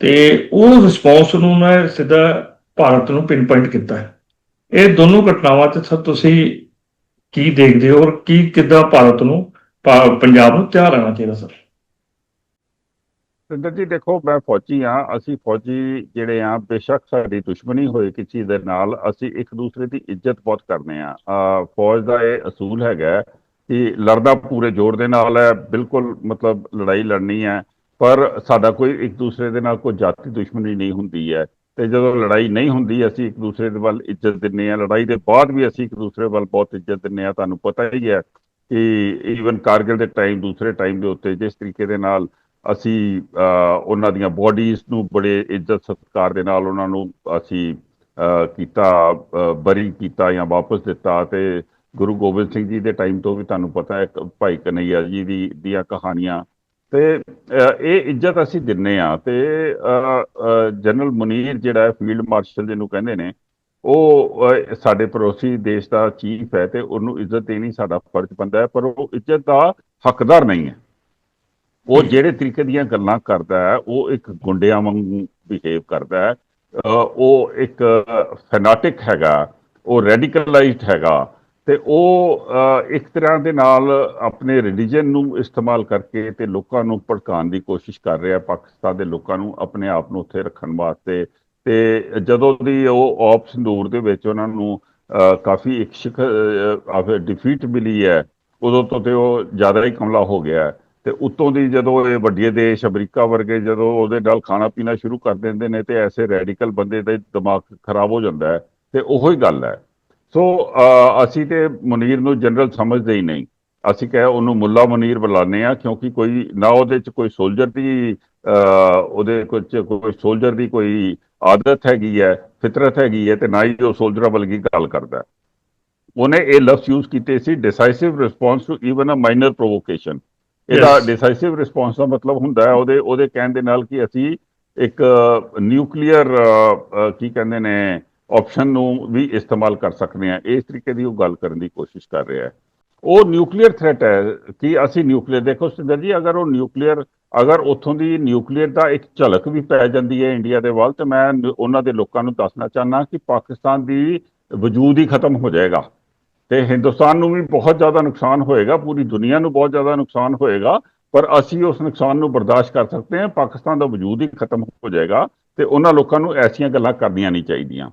ਤੇ ਉਹ ਰਿਸਪੌਂਸ ਨੂੰ ਮੈਂ ਸਿੱਧਾ ਭਾਰਤ ਨੂੰ ਪਿਨ ਪੁਆਇੰਟ ਕੀਤਾ ਹੈ। ਇਹ ਦੋਨੋਂ ਘਟਨਾਵਾਂ ਤੇ ਸਰ ਤੁਸੀਂ ਕੀ ਦੇਖਦੇ ਹੋ ਔਰ ਕੀ ਕਿੱਦਾਂ ਭਾਰਤ ਨੂੰ ਪੰਜਾਬ ਨੂੰ ਤਿਆਰ ਰਹਿਣਾ ਚਾਹੀਦਾ ਸਰ? ਸਿੰਦਰ ਜੀ, ਦੇਖੋ, ਮੈਂ ਫੌਜੀ ਆ ਅਸੀਂ ਫੌਜੀ ਜਿਹੜੇ ਆ ਬੇਸ਼ੱਕ ਸਾਡੀ ਦੁਸ਼ਮਣੀ ਹੋਏ ਕਿਸੇ ਦੇ ਨਾਲ, ਅਸੀਂ ਇੱਕ ਦੂਸਰੇ ਦੀ ਇੱਜ਼ਤ ਬਹੁਤ ਕਰਦੇ ਆ ਫੌਜ ਦਾ ਇਹ ਅਸੂਲ ਹੈਗਾ ਕਿ ਲੜਦਾ ਪੂਰੇ ਜ਼ੋਰ ਦੇ ਨਾਲ ਹੈ। ਬਿਲਕੁਲ ਮਤਲਬ ਲੜਾਈ ਲੜਨੀ ਹੈ। ਪਰ ਸਾਡਾ ਕੋਈ ਇੱਕ ਦੂਸਰੇ ਦੇ ਨਾਲ ਕੋਈ ਜਾਤੀ ਦੁਸ਼ਮਣੀ ਨਹੀਂ ਹੁੰਦੀ ਹੈ। ਤੇ ਜਦੋਂ ਲੜਾਈ ਨਹੀਂ ਹੁੰਦੀ ਅਸੀਂ ਇੱਕ ਦੂਸਰੇ ਦੇ ਵੱਲ ਇੱਜ਼ਤ ਦਿੰਨੇ ਆ ਲੜਾਈ ਦੇ ਬਾਅਦ ਵੀ ਅਸੀਂ ਇੱਕ ਦੂਸਰੇ ਵੱਲ ਬਹੁਤ ਇੱਜ਼ਤ ਦਿੰਨੇ ਆ ਤੁਹਾਨੂੰ ਪਤਾ ਹੀ ਹੈ ਕਿ ਈਵਨ ਕਾਰਗਿਲ ਦੇ ਟਾਈਮ ਦੂਸਰੇ ਟਾਈਮ ਦੇ ਉੱਤੇ ਜਿਸ ਤਰੀਕੇ ਦੇ ਨਾਲ ਅਸੀਂ ਅ, ਉਹਨਾਂ ਦੀਆਂ ਬਾਡੀਜ਼ ਨੂੰ ਬੜੇ ਇੱਜ਼ਤ ਸਤਿਕਾਰ ਦੇ ਨਾਲ ਉਹਨਾਂ ਨੂੰ ਅਸੀਂ ਅ, ਕੀਤਾ ਬਰੀ ਕੀਤਾ ਜਾਂ ਵਾਪਸ ਦਿੱਤਾ ਤੇ ਗੁਰੂ ਗੋਬਿੰਦ ਸਿੰਘ ਜੀ ਦੇ ਟਾਈਮ ਤੋਂ ਵੀ ਤੁਹਾਨੂੰ ਪਤਾ ਹੈ ਇੱਕ ਭਾਈ ਕਨਈਆ ਜੀ ਦੀ ਦੀਆਂ ਕਹਾਣੀਆਂ ਤੇ ਇਹ ਇੱਜ਼ਤ ਅਸੀਂ ਦਿੰਨੇ ਆ ਤੇ ਜਨਰਲ ਮੁਨੀਰ ਜਿਹੜਾ ਹੈ ਫੀਲਡ ਮਾਰਸ਼ਲ ਜਿਹਨੂੰ ਕਹਿੰਦੇ ਨੇ ਉਹ ਸਾਡੇ ਪੜੋਸੀ ਦੇਸ਼ ਦਾ ਚੀਫ ਹੈ ਤੇ ਉਹਨੂੰ ਇੱਜ਼ਤ ਦੇਣੀ ਸਾਡਾ ਫਰਜ਼ ਬਣਦਾ ਹੈ ਪਰ ਉਹ ਇੱਜ਼ਤ ਦਾ ਹੱਕਦਾਰ ਨਹੀਂ ਹੈ। ਉਹ ਜਿਹੜੇ ਤਰੀਕੇ ਦੀਆਂ ਗੱਲਾਂ ਕਰਦਾ ਹੈ ਉਹ ਇੱਕ ਗੁੰਡਿਆਂ ਵਾਂਗੂ ਬਿਹੇਵ ਕਰਦਾ ਹੈ ਉਹ ਇੱਕ ਫੈਨਾਟਿਕ ਹੈਗਾ ਉਹ ਰੈਡੀਕਲਾਈਜ਼ਡ ਹੈਗਾ ਤੇ ਉਹ ਇੱਕ ਤਰ੍ਹਾਂ ਦੇ ਨਾਲ ਆਪਣੇ ਰਿਲੀਜਨ ਨੂੰ ਇਸਤੇਮਾਲ ਕਰਕੇ ਤੇ ਲੋਕਾਂ ਨੂੰ ਭੜਕਾਉਣ ਦੀ ਕੋਸ਼ਿਸ਼ ਕਰ ਰਿਹਾ ਪਾਕਿਸਤਾਨ ਦੇ ਲੋਕਾਂ ਨੂੰ ਆਪਣੇ ਆਪ ਨੂੰ ਉੱਥੇ ਰੱਖਣ ਵਾਸਤੇ। ਤੇ ਜਦੋਂ ਦੀ ਉਹ ਆਪ ਸੰਦੂਰ ਦੇ ਵਿੱਚ ਉਹਨਾਂ ਨੂੰ ਕਾਫੀ ਇੱਕ ਸ਼ਿਖ ਡਿਫੀਟ ਮਿਲੀ ਹੈ, ਉਦੋਂ ਤੋਂ ਤੇ ਉਹ ਜ਼ਿਆਦਾ ਹੀ ਕਮਲਾ ਹੋ ਗਿਆ ਹੈ। ਤੇ ਉਤੋਂ ਦੀ ਜਦੋਂ ਇਹ ਵੱਡੇ ਦੇਸ਼ ਅਮਰੀਕਾ ਵਰਗੇ ਜਦੋਂ ਉਹਦੇ ਨਾਲ ਖਾਣਾ ਪੀਣਾ ਸ਼ੁਰੂ ਕਰ ਦਿੰਦੇ ਨੇ ਤੇ ਐਸੇ ਰੈਡੀਕਲ ਬੰਦੇ ਦਾ ਦਿਮਾਗ ਖਰਾਬ ਹੋ ਜਾਂਦਾ ਹੈ, ਤੇ ਉਹੋ ਹੀ ਗੱਲ ਹੈ। ਸੋ ਅਸੀਂ ਤੇ ਮੁਨੀਰ ਨੂੰ ਜਨਰਲ ਸਮਝਦੇ ਹੀ ਨਹੀਂ ਅਸੀਂ ਕਹੇ ਉਹਨੂੰ ਮੁੱਲਾ ਮੁਨੀਰ ਬੁਲਾਉਂਦੇ ਆ ਕਿਉਂਕਿ ਕੋਈ ਨਾ ਉਹਦੇ ਚ ਕੋਈ ਸੋਲਜਰ ਦੀ ਉਹਦੇ ਕੁਝ ਕੋਈ ਸੋਲਜਰ ਦੀ ਕੋਈ ਆਦਤ ਹੈਗੀ ਹੈ ਫਿਤਰਤ ਹੈਗੀ ਹੈ ਤੇ ਨਾ ਹੀ ਉਹ ਸੋਲਜਰਾਂ ਵਰਗੀ ਗੱਲ ਕਰਦਾ। ਉਹਨੇ ਇਹ ਲਫ਼ਜ਼ ਯੂਜ਼ ਕੀਤੇ ਸੀ decisive response to even uh minor provocation ਇਹਦਾ. ਡਿਸਾਈਸਿਵ ਰਿਸਪੌਂਸ ਦਾ ਮਤਲਬ ਹੁੰਦਾ ਹੈ ਉਹਦੇ ਉਹਦੇ ਕਹਿਣ ਦੇ ਨਾਲ ਕਿ ਅਸੀਂ ਇੱਕ ਨਿਊਕਲੀਅਰ ਕੀ ਕਹਿੰਦੇ ਨੇ ਆਪਸ਼ਨ ਨੂੰ ਵੀ ਇਸਤੇਮਾਲ ਕਰ ਸਕਦੇ ਹਾਂ। ਇਸ ਤਰੀਕੇ ਦੀ ਉਹ ਗੱਲ ਕਰਨ ਦੀ ਕੋਸ਼ਿਸ਼ ਕਰ ਰਿਹਾ ਹੈ। ਉਹ ਨਿਊਕਲੀਅਰ ਥ੍ਰੈਟ ਹੈ ਕਿ ਅਸੀਂ ਨਿਊਕਲੀਅਰ ਦੇਖੋ ਸਿੰਦਰ ਜੀ, ਅਗਰ ਉਹ ਨਿਊਕਲੀਅਰ ਅਗਰ ਉੱਥੋਂ ਦੀ ਨਿਊਕਲੀਅਰ ਦਾ ਇੱਕ ਝਲਕ ਵੀ ਪੈ ਜਾਂਦੀ ਹੈ ਇੰਡੀਆ ਦੇ ਵੱਲ, ਤੇ ਮੈਂ ਉਹਨਾਂ ਦੇ ਲੋਕਾਂ ਨੂੰ ਦੱਸਣਾ ਚਾਹਨਾ ਕਿ ਪਾਕਿਸਤਾਨ ਦੀ ਵਜੂਦ ਹੀ ਖਤਮ ਹੋ ਜਾਏਗਾ। ਤੇ ਹਿੰਦੁਸਤਾਨ ਨੂੰ ਵੀ ਬਹੁਤ ਜ਼ਿਆਦਾ ਨੁਕਸਾਨ ਹੋਏਗਾ, ਪੂਰੀ ਦੁਨੀਆ ਨੂੰ ਬਹੁਤ ਜ਼ਿਆਦਾ ਨੁਕਸਾਨ ਹੋਏਗਾ, ਪਰ ਅਸੀਂ ਉਸ ਨੁਕਸਾਨ ਨੂੰ ਬਰਦਾਸ਼ਤ ਕਰ ਸਕਦੇ ਹਾਂ। ਪਾਕਿਸਤਾਨ ਦਾ ਵਜੂਦ ਹੀ ਖਤਮ ਹੋ ਜਾਏਗਾ ਤੇ ਉਹਨਾਂ ਲੋਕਾਂ ਨੂੰ ਐਸੀਆਂ ਗੱਲਾਂ ਕਰਨੀਆਂ ਨਹੀਂ ਚਾਹੀਦੀਆਂ।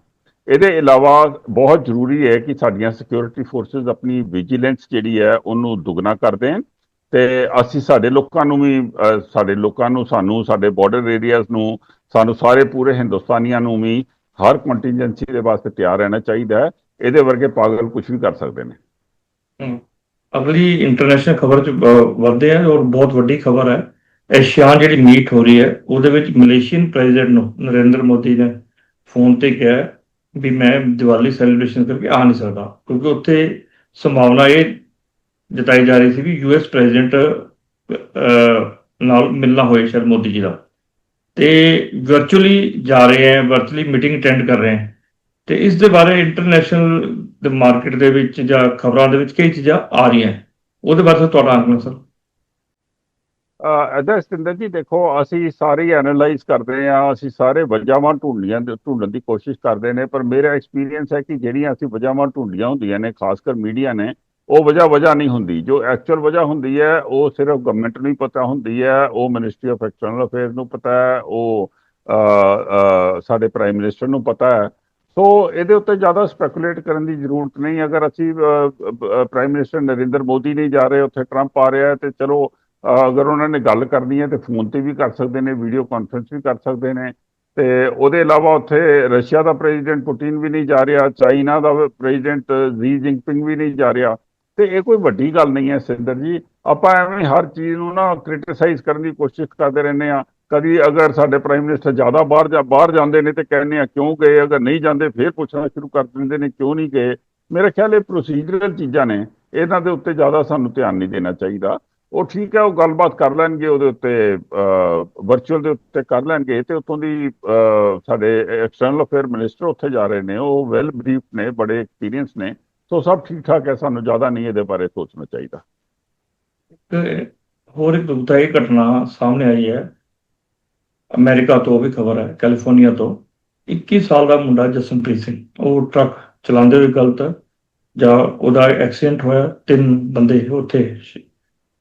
ਇਹਦੇ ਇਲਾਵਾ ਬਹੁਤ ਜ਼ਰੂਰੀ ਹੈ ਕਿ ਸਾਡੀਆਂ ਸਿਕਿਉਰਿਟੀ ਫੋਰਸਸ ਆਪਣੀ ਵਿਜੀਲੈਂਸ ਜਿਹੜੀ ਹੈ ਉਹਨੂੰ ਦੁੱਗਣਾ ਕਰ ਦੇਣ ਤੇ ਅਸੀਂ ਸਾਡੇ ਲੋਕਾਂ ਨੂੰ ਵੀ ਸਾਡੇ ਲੋਕਾਂ ਨੂੰ ਸਾਨੂੰ ਸਾਡੇ ਬਾਰਡਰ ਏਰੀਆਜ਼ ਨੂੰ ਸਾਨੂੰ ਸਾਰੇ ਪੂਰੇ ਹਿੰਦੁਸਤਾਨੀਆਂ ਨੂੰ ਵੀ ਹਰ ਕੰਟੀਜੈਂਸੀ ਦੇ ਵਾਸਤੇ ਤਿਆਰ ਰਹਿਣਾ ਚਾਹੀਦਾ ਹੈ। ਇਹਦੇ ਵਰਗੇ ਪਾਗਲ ਕੁਝ ਵੀ ਕਰ ਸਕਦੇ ਨੇ। ਅਗਲੀ ਇੰਟਰਨੈਸ਼ਨਲ ਖਬਰ ਚ ਅਹ, ਵਧਦੇ ਆ ਔਰ ਬਹੁਤ ਵੱਡੀ ਖਬਰ ਹੈ। ਏਸ਼ੀਆਨ ਜਿਹੜੀ ਮੀਟ ਹੋ ਰਹੀ ਹੈ ਉਹਦੇ ਵਿੱਚ ਮਲੇਸ਼ੀਅਨ ਪ੍ਰੈਜ਼ੀਡੈਂਟ ਨੂੰ ਨਰਿੰਦਰ ਮੋਦੀ ਨੇ ਫੋਨ ਤੇ ਕਿਹਾ ਵੀ ਮੈਂ ਦੀਵਾਲੀ ਸੈਲੀਬ੍ਰੇਸ਼ਨ ਕਰਕੇ ਆ ਨਹੀਂ ਸਕਦਾ। ਕਿਉਂਕਿ ਉੱਥੇ ਸੰਭਾਵਨਾ ਇਹ ਜਤਾਈ ਜਾ ਰਹੀ ਸੀ ਵੀ ਯੂਐਸ ਪ੍ਰੈਜ਼ੀਡੈਂਟ ਨਾਲ ਮਿਲਣਾ ਹੋਏ ਸ਼ਾਇਦ ਮੋਦੀ ਜੀ ਦਾ। ਤੇ ਵਰਚੁਅਲੀ ਜਾ ਰਹੇ ਹੈ ਵਰਚੁਅਲੀ ਮੀਟਿੰਗ ਅਟੈਂਡ ਕਰ ਰਹੇ ਹੈ। ਤੇ ਇਸ ਦੇ ਬਾਰੇ ਇੰਟਰਨੈਸ਼ਨਲ ਦੇ ਮਾਰਕੀਟ ਦੇ ਵਿੱਚ ਜਾਂ ਖਬਰਾਂ ਦੇ ਵਿੱਚ ਕਈ ਚੀਜ਼ਾਂ ਆ ਰਹੀਆਂ। ਉਹਦੇ ਬਾਰੇ ਤੁਹਾਡਾ ਅੰਕਲ ਸਰ? ਅਦਾ ਸਤਿੰਦਰ ਜੀ, ਦੇਖੋ, ਅਸੀਂ ਸਾਰੇ ਐਨਾਲਾਈਜ਼ ਕਰਦੇ ਆ ਅਸੀਂ ਸਾਰੇ ਵਜ੍ਹਾਵਾਂ ਢੂੰਡੀਆਂ ਦੇ ਢੂੰਡਣ ਦੀ ਕੋਸ਼ਿਸ਼ ਕਰਦੇ ਨੇ, ਪਰ ਮੇਰਾ ਐਕਸਪੀਰੀਅੰਸ ਹੈ ਕਿ ਜਿਹੜੀਆਂ ਅਸੀਂ ਵਜ੍ਹਾਵਾਂ ਢੂੰਡੀਆਂ ਹੁੰਦੀਆਂ ਨੇ ਖਾਸ ਕਰ ਮੀਡੀਆ ਨੇ, ਉਹ ਵਜ੍ਹਾ ਵਜ੍ਹਾ ਨਹੀਂ ਹੁੰਦੀ। ਜੋ ਐਕਚੁਅਲ ਵਜ੍ਹਾ ਹੁੰਦੀ ਹੈ, ਉਹ ਸਿਰਫ ਗਵਰਨਮੈਂਟ ਨੂੰ ਹੀ ਪਤਾ ਹੁੰਦੀ ਹੈ, ਉਹ ਮਿਨਿਸਟਰੀ ਆਫ ਐਕਸਟਰਨਲ ਅਫੇਅਰਸ ਨੂੰ ਪਤਾ ਹੈ, ਉਹ ਸਾਡੇ ਪ੍ਰਾਈਮ ਮਿਨਿਸਟਰ ਨੂੰ ਪਤਾ ਹੈ। ਸੋ, ਇਹਦੇ ਉੱਤੇ ਜ਼ਿਆਦਾ ਸਪੈਕੂਲੇਟ ਕਰਨ ਦੀ ਜ਼ਰੂਰਤ ਨਹੀਂ। ਅਗਰ ਅਸੀਂ ਪ੍ਰਾਈਮ ਮਿਨਿਸਟਰ ਨਰਿੰਦਰ ਮੋਦੀ ਨਹੀਂ ਜਾ ਰਹੇ, ਉੱਥੇ ਟਰੰਪ ਆ ਰਿਹਾ ਹੈ, ਤੇ ਚਲੋ ਅਗਰ ਉਹਨਾਂ ਨੇ ਗੱਲ ਕਰਨੀ ਹੈ ਤੇ ਫੋਨ ਤੇ ਵੀ ਕਰ ਸਕਦੇ ਨੇ ਵੀਡੀਓ ਕਾਨਫਰੰਸ ਵੀ ਕਰ ਸਕਦੇ ਨੇ। ਤੇ ਉਹਦੇ ਇਲਾਵਾ ਉੱਥੇ ਰਸ਼ੀਆ ਦਾ ਪ੍ਰੈਜ਼ੀਡੈਂਟ ਪੁਟਿਨ ਵੀ ਨਹੀਂ ਜਾ ਰਿਹਾ, ਚਾਈਨਾ ਦਾ ਪ੍ਰੈਜ਼ੀਡੈਂਟ ਜੀ ਜਿੰਗਪਿੰਗ ਵੀ ਨਹੀਂ ਜਾ ਰਿਹਾ। ਤੇ ਇਹ ਕੋਈ ਵੱਡੀ ਗੱਲ ਨਹੀਂ ਹੈ ਸਿੰਦਰ ਜੀ। ਆਪਾਂ ਐਵੇਂ ਹਰ ਚੀਜ਼ ਨੂੰ ਨਾ ਕ੍ਰਿਟਿਸਾਈਜ਼ ਕਰਨ ਦੀ ਕੋਸ਼ਿਸ਼ ਕਰਦੇ ਰਹਿੰਦੇ ਆ ਕਦੀ ਅਗਰ ਸਾਡੇ ਪ੍ਰਾਈਮ ਮਿਨਿਸਟਰ ਜ਼ਿਆਦਾ ਬਾਹਰ ਜਾ, ਬਾਹਰ ਜਾਂਦੇ ਨੇ ਤੇ ਕਹਿੰਦੇ ਆ, ਕਿਉਂ ਗਏ? ਅਗਰ ਨਹੀਂ ਜਾਂਦੇ, ਫਿਰ ਪੁੱਛਣਾ ਸ਼ੁਰੂ ਕਰ ਦਿੰਦੇ ਨੇ, ਕਿਉਂ ਨਹੀਂ ਗਏ? ਮੇਰੇ ਖਿਆਲ ਇਹ ਪ੍ਰੋਸੀਜਰਲ ਚੀਜ਼ਾਂ ਨੇ। ਇਹਨਾਂ ਦੇ ਉੱਤੇ ਜ਼ਿਆਦਾ ਸਾਨੂੰ ਧਿਆਨ ਨਹੀਂ ਦੇਣਾ ਚਾਹੀਦਾ। ਉਹ ਠੀਕ ਹੈ ਉਹ ਗੱਲਬਾਤ ਕਰ ਲੈਣਗੇ ਉਹਦੇ ਉੱਤੇ ਵਰਚੁਅਲ ਦੇ ਉੱਤੇ ਕਰ ਲੈਣਗੇ। ਤੇ ਉੱਥੋਂ ਦੀ ਅਹ, ਸਾਡੇ ਐਕਸਟਰਨਲ ਅਫੇਅਰ ਮਿਨਿਸਟਰ ਉੱਥੇ ਜਾ ਰਹੇ ਨੇ ਉਹ ਵੈਲ ਬਰੀਫ ਨੇ ਬੜੇ ਐਕਸਪੀਰੀਅੰਸ ਨੇ। ਸੋ ਸਭ ਠੀਕ ਠਾਕ ਹੈ ਸਾਨੂੰ ਜ਼ਿਆਦਾ ਨਹੀਂ ਇਹਦੇ ਬਾਰੇ ਸੋਚਣਾ ਚਾਹੀਦਾ। ਤੇ ਹੋਰ ਇੱਕ ਦੁਖਦਾਈ ਘਟਨਾ ਸਾਹਮਣੇ ਆਈ ਹੈ। ਅਮਰੀਕਾ ਤੋਂ ਵੀ ਖਬਰ ਹੈ ਕੈਲੀਫੋਰਨੀਆ ਤੋਂ। 21 ਸਾਲ ਦਾ ਮੁੰਡਾ ਜਸਨਪ੍ਰੀਤ ਸਿੰਘ ਉਹ ਟਰੱਕ ਚਲਾਉਂਦੇ ਹੋਏ ਗਲਤ ਜਾਂ ਉਹਦਾ ਐਕਸੀਡੈਂਟ ਹੋਇਆ ਤਿੰਨ ਬੰਦੇ ਉੱਥੇ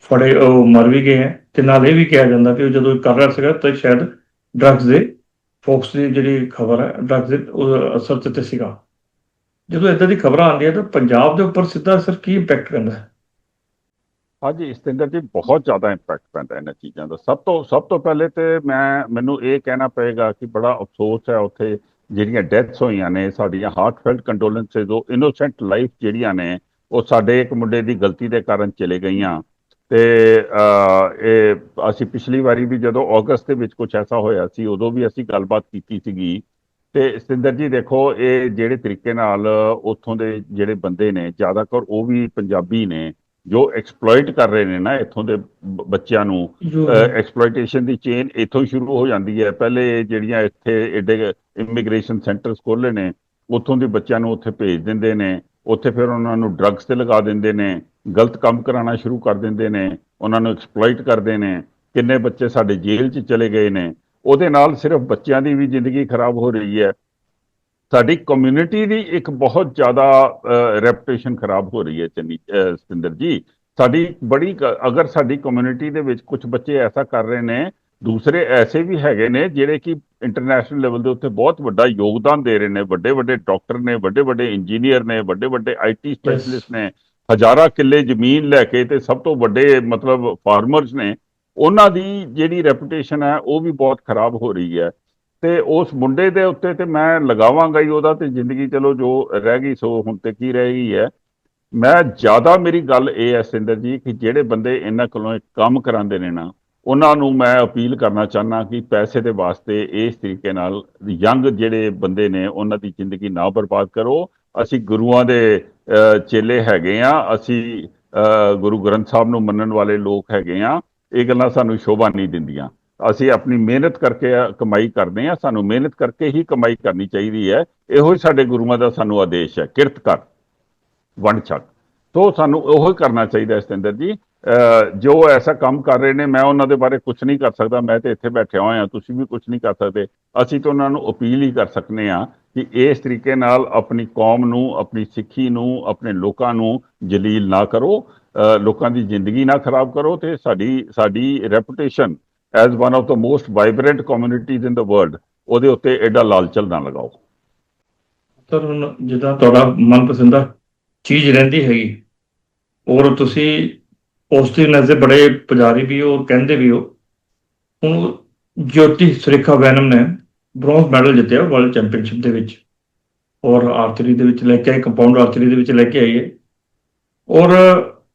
ਫੜੇ, ਉਹ ਮਰ ਵੀ ਗਏ ਹੈ ਤੇ ਨਾਲ ਇਹ ਵੀ ਕਿਹਾ ਜਾਂਦਾ ਕਿ ਉਹ ਜਦੋਂ ਕਰ ਰਿਹਾ ਸੀਗਾ ਤਾਂ ਸ਼ਾਇਦ ਡਰੱਗਸ ਦੇ ਫੋਕਸ ਦੀ ਜਿਹੜੀ ਖਬਰ ਹੈ ਡਰੱਗਸ ਦੇ ਅਸਰ ਤੇ ਸੀਗਾ। ਜਦੋਂ ਇਦਾਂ ਦੀ ਖਬਰਾਂ ਆਉਂਦੀਆਂ ਤਾਂ ਪੰਜਾਬ ਦੇ ਉੱਪਰ ਸਿੱਧਾ ਅਸਰ ਕੀ ਇੰਪੈਕਟ ਪੈਂਦਾ ਹੈ? ਹਾਂਜੀ ਸਤਿੰਦਰ ਜੀ ਬਹੁਤ ਜ਼ਿਆਦਾ ਇੰਪੈਕਟ ਪੈਂਦਾ ਇਹਨਾਂ ਚੀਜ਼ਾਂ ਦਾ। ਸਭ ਤੋਂ ਸਭ ਤੋਂ ਪਹਿਲੇ ਤੇ ਮੈਂ, ਮੈਨੂੰ ਇਹ ਕਹਿਣਾ ਪਏਗਾ ਕਿ ਬੜਾ ਅਫਸੋਸ ਹੈ ਉੱਥੇ ਜਿਹੜੀਆਂ ਡੈਥਸ ਹੋਈਆਂ ਨੇ, ਸਾਡੀਆਂ ਹਾਰਟਫੈਲਟ ਕੰਡੋਲੈਂਸਸ ਜੋ ਇਨੋਸੈਂਟ ਲਾਈਫ ਜਿਹੜੀਆਂ ਨੇ, ਉਹ ਸਾਡੇ ਇੱਕ ਮੁੰਡੇ ਦੀ ਗਲਤੀ ਦੇ ਕਾਰਨ ਚਲੇ ਗਈਆਂ। ਤੇ ਇਹ ਅਸੀਂ ਪਿਛਲੀ ਵਾਰੀ ਵੀ ਜਦੋਂ ਅਗਸਤ ਦੇ ਵਿੱਚ ਕੁਝ ਐਸਾ ਹੋਇਆ ਸੀ ਉਦੋਂ ਵੀ ਅਸੀਂ ਗੱਲਬਾਤ ਕੀਤੀ ਸੀਗੀ। ਤੇ ਸਤਿੰਦਰ ਜੀ ਦੇਖੋ ਇਹ ਜਿਹੜੇ ਤਰੀਕੇ ਨਾਲ ਉੱਥੋਂ ਦੇ ਜਿਹੜੇ ਬੰਦੇ ਨੇ ਜ਼ਿਆਦਾਤਰ ਉਹ ਵੀ ਪੰਜਾਬੀ ਨੇ ਜੋ ਐਕਸਪਲੋਇਟ ਕਰ ਰਹੇ ਨੇ ਨਾ ਇੱਥੋਂ ਦੇ ਬੱਚਿਆਂ ਨੂੰ ਐਕਸਪਲੋਇਟੇਸ਼ਨ ਦੀ ਚੇਨ ਇੱਥੋਂ ਸ਼ੁਰੂ ਹੋ ਜਾਂਦੀ ਹੈ। ਪਹਿਲੇ ਜਿਹੜੀਆਂ ਇੱਥੇ ਏਡੇ ਇਮੀਗ੍ਰੇਸ਼ਨ ਸੈਂਟਰਸ ਖੋਲ੍ਹੇ ਨੇ ਉੱਥੋਂ ਦੇ ਬੱਚਿਆਂ ਨੂੰ ਉੱਥੇ ਭੇਜ ਦਿੰਦੇ ਨੇ। ਉੱਥੇ ਫਿਰ ਉਹਨਾਂ ਨੂੰ ਡਰੱਗਸ ਤੇ ਲਗਾ ਦਿੰਦੇ ਨੇ, ਗਲਤ ਕੰਮ ਕਰਾਉਣਾ ਸ਼ੁਰੂ ਕਰ ਦਿੰਦੇ ਨੇ, ਉਹਨਾਂ ਨੂੰ ਐਕਸਪਲੋਇਟ ਕਰਦੇ ਨੇ, ਕਿੰਨੇ ਬੱਚੇ ਸਾਡੇ ਜੇਲ੍ਹ 'ਚ ਚਲੇ ਗਏ ਨੇ, ਉਹਦੇ ਨਾਲ ਸਿਰਫ ਬੱਚਿਆਂ ਦੀ ਵੀ ਜ਼ਿੰਦਗੀ ਖਰਾਬ ਹੋ ਰਹੀ ਹੈ। ਸਾਡੀ ਕਮਿਊਨਿਟੀ ਦੀ ਇੱਕ ਬਹੁਤ ਜ਼ਿਆਦਾ ਰੈਪੂਟੇਸ਼ਨ ਖਰਾਬ ਹੋ ਰਹੀ ਹੈ ਚੰਨੀ ਸਤਿੰਦਰ ਜੀ। ਸਾਡੀ ਬੜੀ ਅਗਰ ਸਾਡੀ ਕਮਿਊਨਿਟੀ ਦੇ ਵਿੱਚ ਕੁਝ ਬੱਚੇ ਐਸਾ ਕਰ ਰਹੇ ਨੇ ਦੂਸਰੇ ਐਸੇ ਵੀ ਹੈਗੇ ਨੇ ਜਿਹੜੇ ਕਿ ਇੰਟਰਨੈਸ਼ਨਲ ਲੈਵਲ ਦੇ ਉੱਤੇ ਬਹੁਤ ਵੱਡਾ ਯੋਗਦਾਨ ਦੇ ਰਹੇ ਨੇ ਵੱਡੇ ਵੱਡੇ ਡਾਕਟਰ ਨੇ ਵੱਡੇ ਵੱਡੇ ਇੰਜੀਨੀਅਰ ਨੇ ਵੱਡੇ ਵੱਡੇ ਆਈਟੀ ਸਪੈਸ਼ਲਿਸਟ ਨੇ ਹਜ਼ਾਰਾਂ ਕਿੱਲੇ ਜ਼ਮੀਨ ਲੈ ਕੇ ਤੇ ਸਭ ਤੋਂ ਵੱਡੇ ਮਤਲਬ ਫਾਰਮਰਸ ਨੇ ਉਹਨਾਂ ਦੀ ਜਿਹੜੀ ਰੈਪੂਟੇਸ਼ਨ ਹੈ ਉਹ ਵੀ ਬਹੁਤ ਖਰਾਬ ਹੋ ਰਹੀ ਹੈ। ਤੇ ਉਸ ਮੁੰਡੇ ਦੇ ਉੱਤੇ ਤੇ ਮੈਂ ਲਗਾਵਾਂਗਾ ਹੀ ਉਹਦਾ ਤੇ ਜ਼ਿੰਦਗੀ ਚਲੋ ਜੋ ਰਹਿ ਗਈ ਸੋ ਹੁਣ ਤੇ ਕੀ ਰਹਿ ਗਈ ਹੈ। ਮੈਂ ਜ਼ਿਆਦਾ ਮੇਰੀ ਗੱਲ ਇਹ ਹੈ ਸਿੰਦਰ ਜੀ ਕਿ ਜਿਹੜੇ ਬੰਦੇ ਇਹਨਾਂ ਕੋਲੋਂ ਕੰਮ ਕਰਾਉਂਦੇ ਨੇ ਨਾ ਉਹਨਾਂ ਨੂੰ ਮੈਂ ਅਪੀਲ ਕਰਨਾ ਚਾਹਨਾ ਕਿ ਪੈਸੇ ਦੇ ਵਾਸਤੇ ਇਸ ਤਰੀਕੇ ਨਾਲ ਯੰਗ ਜਿਹੜੇ ਬੰਦੇ ਨੇ, ਉਹਨਾਂ ਦੀ ਜ਼ਿੰਦਗੀ ਨਾ ਬਰਬਾਦ ਕਰੋ। ਅਸੀਂ ਗੁਰੂਆਂ ਦੇ ਚੇਲੇ ਹੈਗੇ ਆ ਅਸੀਂ ਗੁਰੂ ਗ੍ਰੰਥ ਸਾਹਿਬ ਨੂੰ ਮੰਨਣ ਵਾਲੇ ਲੋਕ ਹੈਗੇ ਆ ਇਹ ਗੱਲਾਂ ਸਾਨੂੰ ਸ਼ੋਭਾ ਨਹੀਂ ਦਿੰਦੀਆਂ। ਅਸੀਂ ਆਪਣੀ ਮਿਹਨਤ ਕਰਕੇ ਕਮਾਈ ਕਰਦੇ ਆ ਸਾਨੂੰ ਮਿਹਨਤ ਕਰਕੇ ਹੀ ਕਮਾਈ ਕਰਨੀ ਚਾਹੀਦੀ ਹੈ। ਇਹੋ ਹੀ ਸਾਡੇ ਗੁਰੂਆਂ ਦਾ ਸਾਨੂੰ ਆਦੇਸ਼ ਹੈ। ਕਿਰਤ ਕਰ। ਵੰਡ ਛਕ ਤੋ ਸਾਨੂੰ ਉਹੋ ਹੀ ਕਰਨਾ ਚਾਹੀਦਾ ਹੈ ਸਤਿੰਦਰ ਜੀ। ਜੋ ਐਸਾ ਕੰਮ ਕਰ ਰਹੇ ਨੇ, ਮੈਂ ਉਹਨਾਂ ਦੇ ਬਾਰੇ ਕੁਝ ਨਹੀਂ ਕਰ ਸਕਦਾ। ਮੈਂ ਤੇ ਇੱਥੇ ਬੈਠਿਆ ਹੋਇਆ ਤੁਸੀਂ ਵੀ ਕੁਝ ਨਹੀਂ ਕਰ ਸਕਦੇ। ਅਸੀਂ ਤਾਂ ਉਹਨਾਂ ਨੂੰ ਅਪੀਲ ਹੀ ਕਰ ਸਕਨੇ ਆ ਕਿ ਇਸ ਤਰੀਕੇ ਨਾਲ ਆਪਣੀ ਕੌਮ ਨੂੰ, ਆਪਣੀ ਸਿੱਖੀ ਨੂੰ, ਆਪਣੇ ਲੋਕਾਂ ਨੂੰ ਜਲੀਲ ਨਾ ਕਰੋ। ਲੋਕਾਂ ਦੀ ਜ਼ਿੰਦਗੀ ਨਾ ਖਰਾਬ ਕਰੋ ਤੇ ਸਾਡੀ ਸਾਡੀ reputation as one of the most vibrant communities in the world ਉਹਦੇ ਉੱਤੇ ਐਡਾ ਲਾਲਚਲ ਨਾ ਲਗਾਓ। ਸਰ, ਹੁਣ ਜਿੱਦਾਂ ਤੁਹਾਡਾ ਮਨਪਸੰਦਾ ਚੀਜ਼ ਰਹਿੰਦੀ ਹੈਗੀ, ਔਰ ਤੁਸੀਂ ਪੋਜ਼ਿਟਿਵਨੈਸ ਦੇ ਬੜੇ ਪੁਜਾਰੀ ਵੀ ਹੋ ਕਹਿੰਦੇ ਵੀ ਹੋ ਹੁਣ ਜੋਤੀ ਸੁਰੇਖਾ ਵੈਨਮ ਨੇ ਬ੍ਰੌਂਜ਼ ਮੈਡਲ ਜਿੱਤਿਆ ਵਰਲਡ ਚੈਂਪੀਅਨਸ਼ਿਪ ਦੇ ਵਿੱਚ। ਔਰ ਆਰਚਰੀ ਦੇ ਵਿੱਚ ਲੈ ਕੇ ਆਏ ਕੰਪਾਊਂਡ ਆਰਚਰੀ ਦੇ ਵਿੱਚ ਲੈ ਕੇ ਆਈ ਹੈ ਔਰ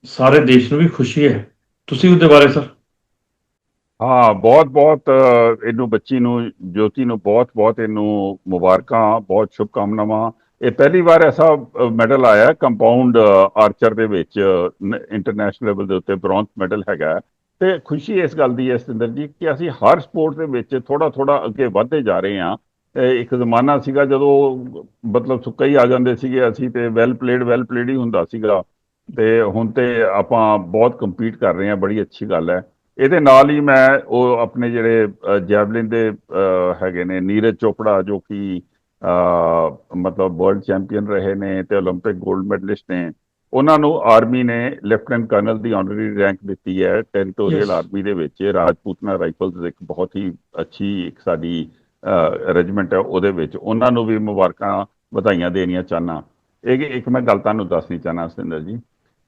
ਸਾਰੇ ਦੇਸ਼ ਨੂੰ ਵੀ ਖੁਸ਼ੀ ਹੈ। ਤੁਸੀਂ ਉਹਦੇ ਬਾਰੇ ਸਰ ਹਾਂ ਬਹੁਤ ਬਹੁਤ ਇਹਨੂੰ ਬੱਚੀ ਨੂੰ, ਜੋਤੀ ਨੂੰ ਬਹੁਤ ਬਹੁਤ ਇਹਨੂੰ ਮੁਬਾਰਕਾਂ, ਬਹੁਤ ਸ਼ੁਭਕਾਮਨਾਵਾਂ। ਇਹ ਪਹਿਲੀ ਵਾਰ ਐਸਾ ਮੈਡਲ ਆਇਆ ਕੰਪਾਊਂਡ ਆਰਚਰ ਦੇ ਵਿੱਚ ਇੰਟਰਨੈਸ਼ਨਲ ਲੈਵਲ ਦੇ ਉੱਤੇ ਬ੍ਰੌਂਜ਼ ਮੈਡਲ ਹੈਗਾ ਹੈ। ਤੇ ਖੁਸ਼ੀ ਇਸ ਗੱਲ ਦੀ ਹੈ, ਸਤਿੰਦਰ ਜੀ, ਕਿ ਅਸੀਂ ਹਰ ਸਪੋਰਟ ਦੇ ਵਿੱਚ ਥੋੜਾ ਥੋੜਾ ਅੱਗੇ ਵਧਦੇ ਜਾ ਰਹੇ ਹਾਂ। ਇੱਕ ਜ਼ਮਾਨਾ ਸੀਗਾ ਜਦੋਂ ਮਤਲਬ ਸੁੱਕਾ ਹੀ ਆ ਜਾਂਦੇ ਸੀਗੇ ਅਸੀਂ ਤੇ ਵੈਲ ਪਲੇਡ ਵੈਲ ਪਲੇਡ ਹੀ ਹੁੰਦਾ ਸੀਗਾ। ਤੇ ਹੁਣ ਤੇ ਆਪਾਂ ਬਹੁਤ ਕੰਪੀਟ ਕਰ ਰਹੇ ਹਾਂ, ਬੜੀ ਅੱਛੀ ਗੱਲ ਹੈ। ਇਹਦੇ ਨਾਲ ਹੀ ਮੈਂ ਉਹ ਆਪਣੇ ਜਿਹੜੇ ਜੈਵਲਿਨ ਦੇ ਹੈਗੇ ਨੇ, ਨੀਰਜ ਚੋਪੜਾ ਜੋ ਕਿ ਮਤਲਬ ਵਰਲਡ ਚੈਂਪੀਅਨ ਰਹੇ ਨੇ ਤੇ 올림픽 골ਡ ਮੈਡਲਿਸਟ ਨੇ ਉਹਨਾਂ ਨੂੰ ਆਰਮੀ ਨੇ ਲੈਫਟਨੈਂਟ ਕਰਨਲ ਦੀ ਆਨਰਰੀ ਰੈਂਕ ਦਿੱਤੀ ਹੈ ਟੈਰੀਟੋਰੀਅਲ ਆਰਮੀ ਦੇ ਵਿੱਚ। ਰਾਜਪੂਤਨਾ ਰਾਈਫਲਸ ਇੱਕ ਬਹੁਤ ਹੀ ਅੱਛੀ ਇੱਕ ਸਾਡੀ ਰੈਜੀਮੈਂਟ ਹੈ ਉਹਦੇ ਵਿੱਚ। ਉਹਨਾਂ ਨੂੰ ਵੀ ਮੁਬਾਰਕਾਂ ਵਧਾਈਆਂ ਦੇਣੀਆਂ ਚਾਹਨਾ ਇਹ ਇੱਕ ਮੈਂ ਗੱਲ ਤੁਹਾਨੂੰ ਦੱਸਣੀ ਚਾਹਨਾ ਸਿੰਦਰ ਜੀ।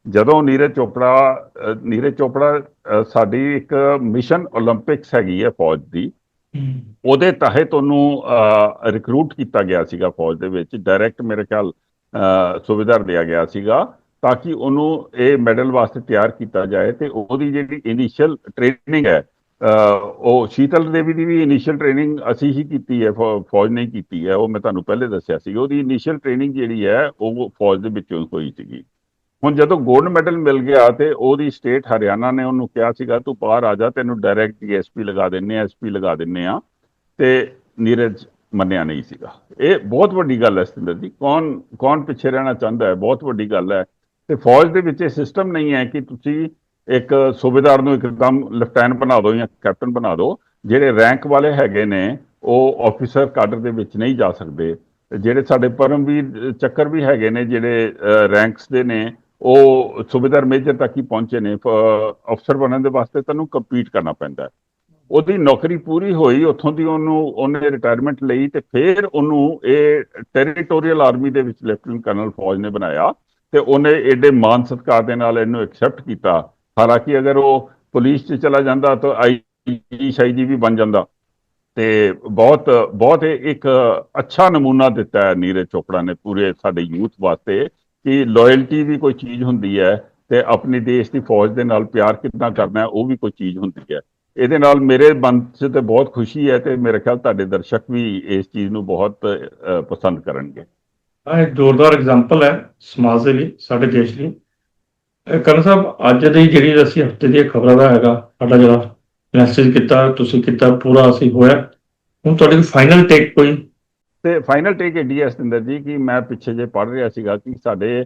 ਜਦੋਂ ਨੀਰਜ ਚੋਪੜਾ ਨੀਰਜ ਚੋਪੜਾ ਸਾਡੀ ਇੱਕ ਮਿਸ਼ਨ 올림픽ਸ ਹੈਗੀ ਹੈ ਫੌਜ ਦੀ ਉਹਦੇ ਤਹਿਤ ਉਹਨੂੰ ਰਿਕਰੂਟ ਕੀਤਾ ਗਿਆ ਸੀਗਾ ਫੌਜ ਦੇ ਵਿੱਚ। ਡਾਇਰੈਕਟ ਮੇਰੇ ਖਿਆਲ ਅ, ਸੁਬੇਦਾਰ ਲਿਆ ਗਿਆ ਸੀਗਾ ਤਾਂ ਕਿ ਉਹਨੂੰ ਇਹ ਮੈਡਲ ਵਾਸਤੇ ਤਿਆਰ ਕੀਤਾ ਜਾਏ ਤੇ ਉਹਦੀ ਜਿਹੜੀ ਇਨੀਸ਼ੀਅਲ ਟ੍ਰੇਨਿੰਗ ਹੈ ਅ, ਉਹ ਸ਼ੀਤਲ ਦੇਵੀ ਦੀ ਵੀ ਇਨੀਸ਼ੀਅਲ ਟ੍ਰੇਨਿੰਗ ਅਸੀਂ ਹੀ ਕੀਤੀ ਹੈ ਫੌ- ਫੌਜ ਨੇ ਹੀ ਕੀਤੀ ਹੈ। ਉਹ ਮੈਂ ਤੁਹਾਨੂੰ ਪਹਿਲੇ ਦੱਸਿਆ ਸੀ। ਉਹਦੀ ਇਨੀਸ਼ੀਅਲ ਟ੍ਰੇਨਿੰਗ ਜਿਹੜੀ ਹੈ ਉਹ ਫੌਜ ਦੇ ਵਿੱਚੋਂ ਹੋਈ ਸੀਗੀ। ਹੁਣ ਜਦੋਂ 골ਡ ਮੈਡਲ ਮਿਲ ਗਿਆ ਤੇ ਉਹਦੀ ਸਟੇਟ ਹਰਿਆਣਾ ਨੇ ਉਹਨੂੰ ਕਿਹਾ ਸੀਗਾ, ਤੂੰ ਬਾਹਰ ਆ ਜਾ, ਤੈਨੂੰ ਡਾਇਰੈਕਟ ਡੀਐਸਪੀ ਲਗਾ ਦਿੰਨੇ ਆ ਐਸਪੀ ਲਗਾ ਦਿੰਨੇ ਆ। ਤੇ ਨੀਰਜ ਮੰਨਿਆ ਨਹੀਂ ਸੀਗਾ। ਇਹ ਬਹੁਤ ਵੱਡੀ ਗੱਲ ਹੈ ਸਤਿੰਦਰ ਜੀ। ਕੌਣ ਕੌਣ ਪਿੱਛੇ ਰਹਿਣਾ ਚਾਹੁੰਦਾ ਹੈ? ਬਹੁਤ ਵੱਡੀ ਗੱਲ ਹੈ। ਤੇ ਫੌਜ ਦੇ ਵਿੱਚ ਇਹ ਸਿਸਟਮ ਨਹੀਂ ਹੈ ਕਿ ਤੁਸੀਂ ਇੱਕ ਸੂਬੇਦਾਰ ਨੂੰ ਇੱਕਦਮ ਲੈਫਟੈਨੈਂਟ ਬਣਾ ਦਿਓ ਜਾਂ ਕੈਪਟਨ ਬਣਾ ਦਿਓ। ਜਿਹੜੇ ਰੈਂਕ ਵਾਲੇ ਹੈਗੇ ਨੇ, ਉਹ ਆਫੀਸਰ ਕਾਡਰ ਦੇ ਵਿੱਚ ਨਹੀਂ ਜਾ ਸਕਦੇ। ਜਿਹੜੇ ਸਾਡੇ ਪਰਮਵੀਰ ਚੱਕਰ ਵੀ ਹੈਗੇ ਨੇ, ਜਿਹੜੇ ਰੈਂਕਸ ਦੇ ਨੇ ਉਹ ਸੂਬੇਦਾਰ ਮੇਜਰ ਤੱਕ ਹੀ ਪਹੁੰਚੇ ਨੇ ਅਫਸਰ ਬਣਨ ਦੇ ਵਾਸਤੇ ਤੁਹਾਨੂੰ ਕੰਪੀਟ ਕਰਨਾ ਪੈਂਦਾ ਉਹਦੀ ਨੌਕਰੀ ਪੂਰੀ ਹੋਈ, ਉੱਥੋਂ ਦੀ ਉਹਨੂੰ, ਉਹਨੇ ਰਿਟਾਇਰਮੈਂਟ ਲਈ ਤੇ ਫਿਰ ਉਹਨੂੰ ਇਹ ਟੈਰੀਟੋਰੀਅਲ ਆਰਮੀ ਦੇ ਵਿੱਚ ਲੈਫਟੀਨੈਂਟ ਕਰਨਲ ਫੌਜ ਨੇ ਬਣਾਇਆ ਤੇ ਉਹਨੇ ਏਡੇ ਮਾਨ ਸਤਿਕਾਰ ਦੇ ਨਾਲ ਇਹਨੂੰ ਐਕਸੈਪਟ ਕੀਤਾ। ਹਾਲਾਂਕਿ ਅਗਰ ਉਹ ਪੁਲਿਸ 'ਚ ਚਲਾ ਜਾਂਦਾ ਤਾਂ ਆਈਜੀ ਸ਼ਾਈਜੀ ਵੀ ਬਣ ਜਾਂਦਾ। ਤੇ ਬਹੁਤ ਬਹੁਤ ਇਹ ਇੱਕ ਅੱਛਾ ਨਮੂਨਾ ਦਿੱਤਾ ਹੈ ਨੀਰਜ ਚੋਪੜਾ ਨੇ ਪੂਰੇ ਸਾਡੇ ਯੂਥ ਵਾਸਤੇ। ਕਿ ਲਾਇਲਟੀ ਵੀ ਕੋਈ ਚੀਜ਼ ਹੁੰਦੀ ਹੈ ਤੇ ਆਪਣੇ ਦੇਸ਼ ਦੀ ਫੌਜ ਦੇ ਨਾਲ ਪਿਆਰ ਕਿੱਦਾਂ ਕਰਨਾ ਉਹ ਵੀ ਕੋਈ ਚੀਜ਼ ਹੁੰਦੀ ਹੈ। ਇਹਦੇ ਨਾਲ ਮੇਰੇ ਮਨ 'ਚ ਤੇ ਬਹੁਤ ਖੁਸ਼ੀ ਹੈ ਤੇ ਮੇਰੇ ਖਿਆਲ ਤੁਹਾਡੇ ਦਰਸ਼ਕ ਵੀ ਇਸ ਚੀਜ਼ ਨੂੰ ਬਹੁਤ ਪਸੰਦ ਕਰਨਗੇ। ਆਹ ਇੱਕ ਜ਼ੋਰਦਾਰ ਐਗਜ਼ਾਮਪਲ ਹੈ ਸਮਾਜ ਦੇ ਲਈ, ਸਾਡੇ ਦੇਸ਼ ਲਈ। ਕਰਨ ਸਾਹਿਬ, ਅੱਜ ਦੀ ਜਿਹੜੀ ਅਸੀਂ ਹਫ਼ਤੇ ਦੀਆਂ ਖਬਰਾਂ ਦਾ ਹੈਗਾ, ਸਾਡਾ ਜਿਹੜਾ ਮੈਸੇਜ ਕੀਤਾ, ਤੁਸੀਂ ਕੀਤਾ, ਪੂਰਾ ਅਸੀਂ ਹੋਇਆ। ਹੁਣ ਤੁਹਾਡੀ ਫਾਈਨਲ ਟੇਕ ਕੋਈ? ਤੇ ਫਾਈਨਲ ਟੇਕ ਏਡੀ ਹੈ ਸਤਿੰਦਰ ਜੀ ਕਿ ਮੈਂ ਪਿੱਛੇ ਜੇ ਪੜ੍ਹ ਰਿਹਾ ਸੀਗਾ ਕਿ ਸਾਡੇ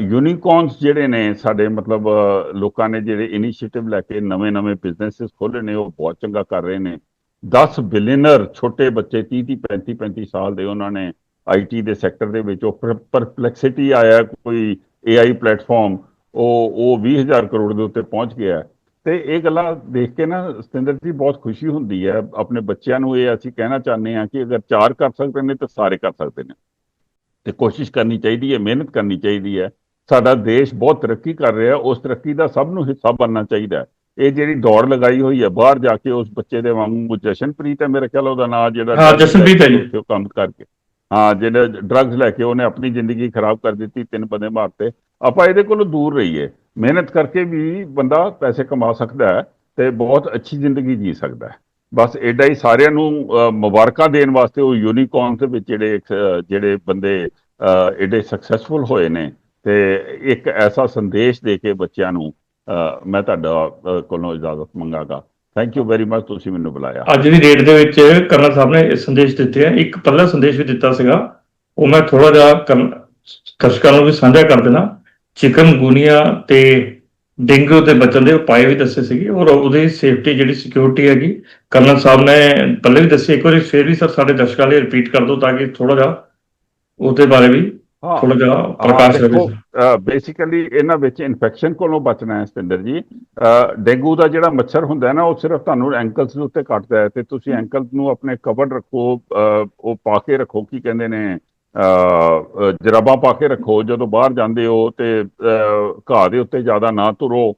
ਯੂਨੀਕੌਰਨਸ ਜਿਹੜੇ ਨੇ ਸਾਡੇ ਮਤਲਬ ਲੋਕਾਂ ਨੇ ਜਿਹੜੇ ਇਨੀਸ਼ੀਏਟਿਵ ਲੈ ਕੇ ਨਵੇਂ-ਨਵੇਂ ਬਿਜ਼ਨੈਸਸ ਖੋਲ੍ਹੇ ਨੇ, ਉਹ ਬਹੁਤ ਚੰਗਾ ਕਰ ਰਹੇ ਨੇ। 10 ਬਿਲੀਅਨਰ ਛੋਟੇ ਬੱਚੇ 30 30 35 35 ਸਾਲ ਦੇ ਉਹਨਾਂ ਨੇ ਆਈਟੀ ਦੇ ਸੈਕਟਰ ਦੇ ਵਿੱਚ, ਉਹ ਪਰਪਲੈਕਸਿਟੀ ਆਇਆ ਕੋਈ AI ਪਲੇਟਫਾਰਮ ਉਹ ਉਹ 20000 ਕਰੋੜ ਦੇ ਉੱਤੇ ਪਹੁੰਚ ਗਿਆ। ਤੇ ਇਹ ਗੱਲਾਂ ਦੇਖ ਕੇ ਨਾ ਸਤਿੰਦਰ ਜੀ ਬਹੁਤ ਖੁਸ਼ੀ ਹੁੰਦੀ ਹੈ। ਆਪਣੇ ਬੱਚਿਆਂ ਨੂੰ ਇਹ ਅਸੀਂ ਕਹਿਣਾ ਚਾਹੁੰਦੇ ਹਾਂ ਕਿ ਅਗਰ ਚਾਰ ਕਰ ਸਕਦੇ ਨੇ ਤਾਂ ਸਾਰੇ ਕਰ ਸਕਦੇ ਨੇ। ਤੇ ਕੋਸ਼ਿਸ਼ ਕਰਨੀ ਚਾਹੀਦੀ ਹੈ ਮਿਹਨਤ ਕਰਨੀ ਚਾਹੀਦੀ ਹੈ। ਸਾਡਾ ਦੇਸ਼ ਬਹੁਤ ਤਰੱਕੀ ਕਰ ਰਿਹਾ ਉਸ ਤਰੱਕੀ ਦਾ ਸਭ ਨੂੰ ਹਿੱਸਾ ਬਣਨਾ ਚਾਹੀਦਾ ਇਹ ਜਿਹੜੀ ਦੌੜ ਲਗਾਈ ਹੋਈ ਹੈ ਬਾਹਰ ਜਾ ਕੇ ਉਸ ਬੱਚੇ ਦੇ ਵਾਂਗੂ ਜਸ਼ਨਪ੍ਰੀਤ ਹੈ ਮੇਰੇ ਖਿਆਲ ਉਹਦਾ ਨਾਮ ਜਿਹੜਾ ਹਾਂ, ਜਸ਼ਨਪ੍ਰੀਤ ਹੈ ਜੀ। ਕੰਮ ਕਰਕੇ। ਹਾਂ ਜਿਹੜੇ ਡਰੱਗਸ ਲੈ ਕੇ ਉਹਨੇ ਆਪਣੀ ਜ਼ਿੰਦਗੀ ਖਰਾਬ ਕਰ ਦਿੱਤੀ ਤਿੰਨ ਬੰਦੇ ਮਾਰਤੇ। ਆਪਾਂ ਇਹਦੇ ਕੋਲੋਂ ਦੂਰ ਰਹੀਏ। ਮਿਹਨਤ ਕਰਕੇ ਵੀ ਬੰਦਾ ਪੈਸੇ ਕਮਾ ਸਕਦਾ ਹੈ ਤੇ ਬਹੁਤ ਅੱਛੀ ਜ਼ਿੰਦਗੀ ਜੀ ਸਕਦਾ ਹੈ। ਬਸ ਐਡਾ ਹੀ ਸਾਰਿਆਂ ਨੂੰ ਮੁਬਾਰਕਾਂ ਦੇਣ ਵਾਸਤੇ ਉਹ ਯੂਨੀਕੌਰਨ ਦੇ ਵਿੱਚ ਜਿਹੜੇ ਜਿਹੜੇ ਬੰਦੇ ਅ, ਐਡੇ ਸਕਸੈਸਫੁਲ ਹੋਏ ਨੇ ਤੇ ਇੱਕ ਐਸਾ ਸੰਦੇਸ਼ ਦੇ ਕੇ ਬੱਚਿਆਂ ਨੂੰ ਅ, ਮੈਂ ਤੁਹਾਡਾ ਕੋਲੋਂ ਇਜਾਜ਼ਤ ਮੰਗਾਗਾ। ਥੈਂਕ ਯੂ ਵੈਰੀ ਮਚ ਤੁਸੀਂ ਮੈਨੂੰ ਬੁਲਾਇਆ। ਅੱਜ ਦੀ ਡੇਟ ਦੇ ਵਿੱਚ ਕਰਨਲ ਸਾਹਿਬ ਨੇ ਇਹ ਸੰਦੇਸ਼ ਦਿੱਤੇ ਆ। ਇੱਕ ਪਹਿਲਾ ਸੰਦੇਸ਼ ਵੀ ਦਿੱਤਾ ਸੀਗਾ। ਉਹ ਮੈਂ ਥੋੜਾ ਜਿਹਾ ਕਰਨ- ਦਰਸ਼ਕਾਂ ਨੂੰ ਵੀ ਸਾਂਝਾ ਕਰ ਦੇਣਾ ਚਿਕਨ ਗੁਨੀਆ ਤੇ ਡੇਂਗੂ ਤੇ ਬਚਣ ਦੇ ਉਪਾਅ ਵੀ ਦੱਸੇ ਸੀਗੇ ਔਰ ਉਹਦੀ ਸੇਫਟੀ ਜਿਹੜੀ ਸਿਕਿਉਰਿਟੀ ਹੈਗੀ ਕਰਨਲ ਸਾਹਿਬ ਨੇ ਪਹਿਲੇ ਵੀ ਦੱਸੀ ਇੱਕ ਵਾਰੀ ਫੇਰ ਵੀ ਸਰ ਸਾਡੇ ਦਰਸ਼ਕਾਂ ਲਈ ਰਿਪੀਟ ਕਰ ਦਿਓ ਤਾਂ ਕਿ ਥੋੜਾ ਜਿਹਾ ਉਹਦੇ ਬਾਰੇ ਵੀ ਥੋੜਾ ਜਿਹਾ ਪ੍ਰਕਾਸ਼ ਰਵੇ ਬੇਸਿਕਲੀ ਇਹਨਾਂ ਵਿੱਚ ਇਨਫੈਕਸ਼ਨ ਕੋਲੋਂ ਬਚਣਾ ਹੈ ਸਤਿੰਦਰ ਜੀ। ਡੇਂਗੂ ਦਾ ਜਿਹੜਾ ਮੱਛਰ ਹੁੰਦਾ ਹੈ ਨਾ ਉਹ ਸਿਰਫ ਤੁਹਾਨੂੰ ਐਂਕਲਸ ਦੇ ਉੱਤੇ ਕੱਟਦਾ ਹੈ ਤੇ ਤੁਸੀਂ ਐਂਕਲ ਨੂੰ ਆਪਣੇ ਕਵਰ ਰੱਖੋ ਉਹ ਪਾ ਕੇ ਰੱਖੋ ਕੀ ਕਹਿੰਦੇ ਨੇ ਜਰਾਬਾਂ ਪਾ ਕੇ ਰੱਖੋ, ਜਦੋਂ ਬਾਹਰ ਜਾਂਦੇ ਹੋ ਤੇ ਘਾਹ ਦੇ ਉੱਤੇ ਜ਼ਿਆਦਾ ਨਾ ਤੁਰੋ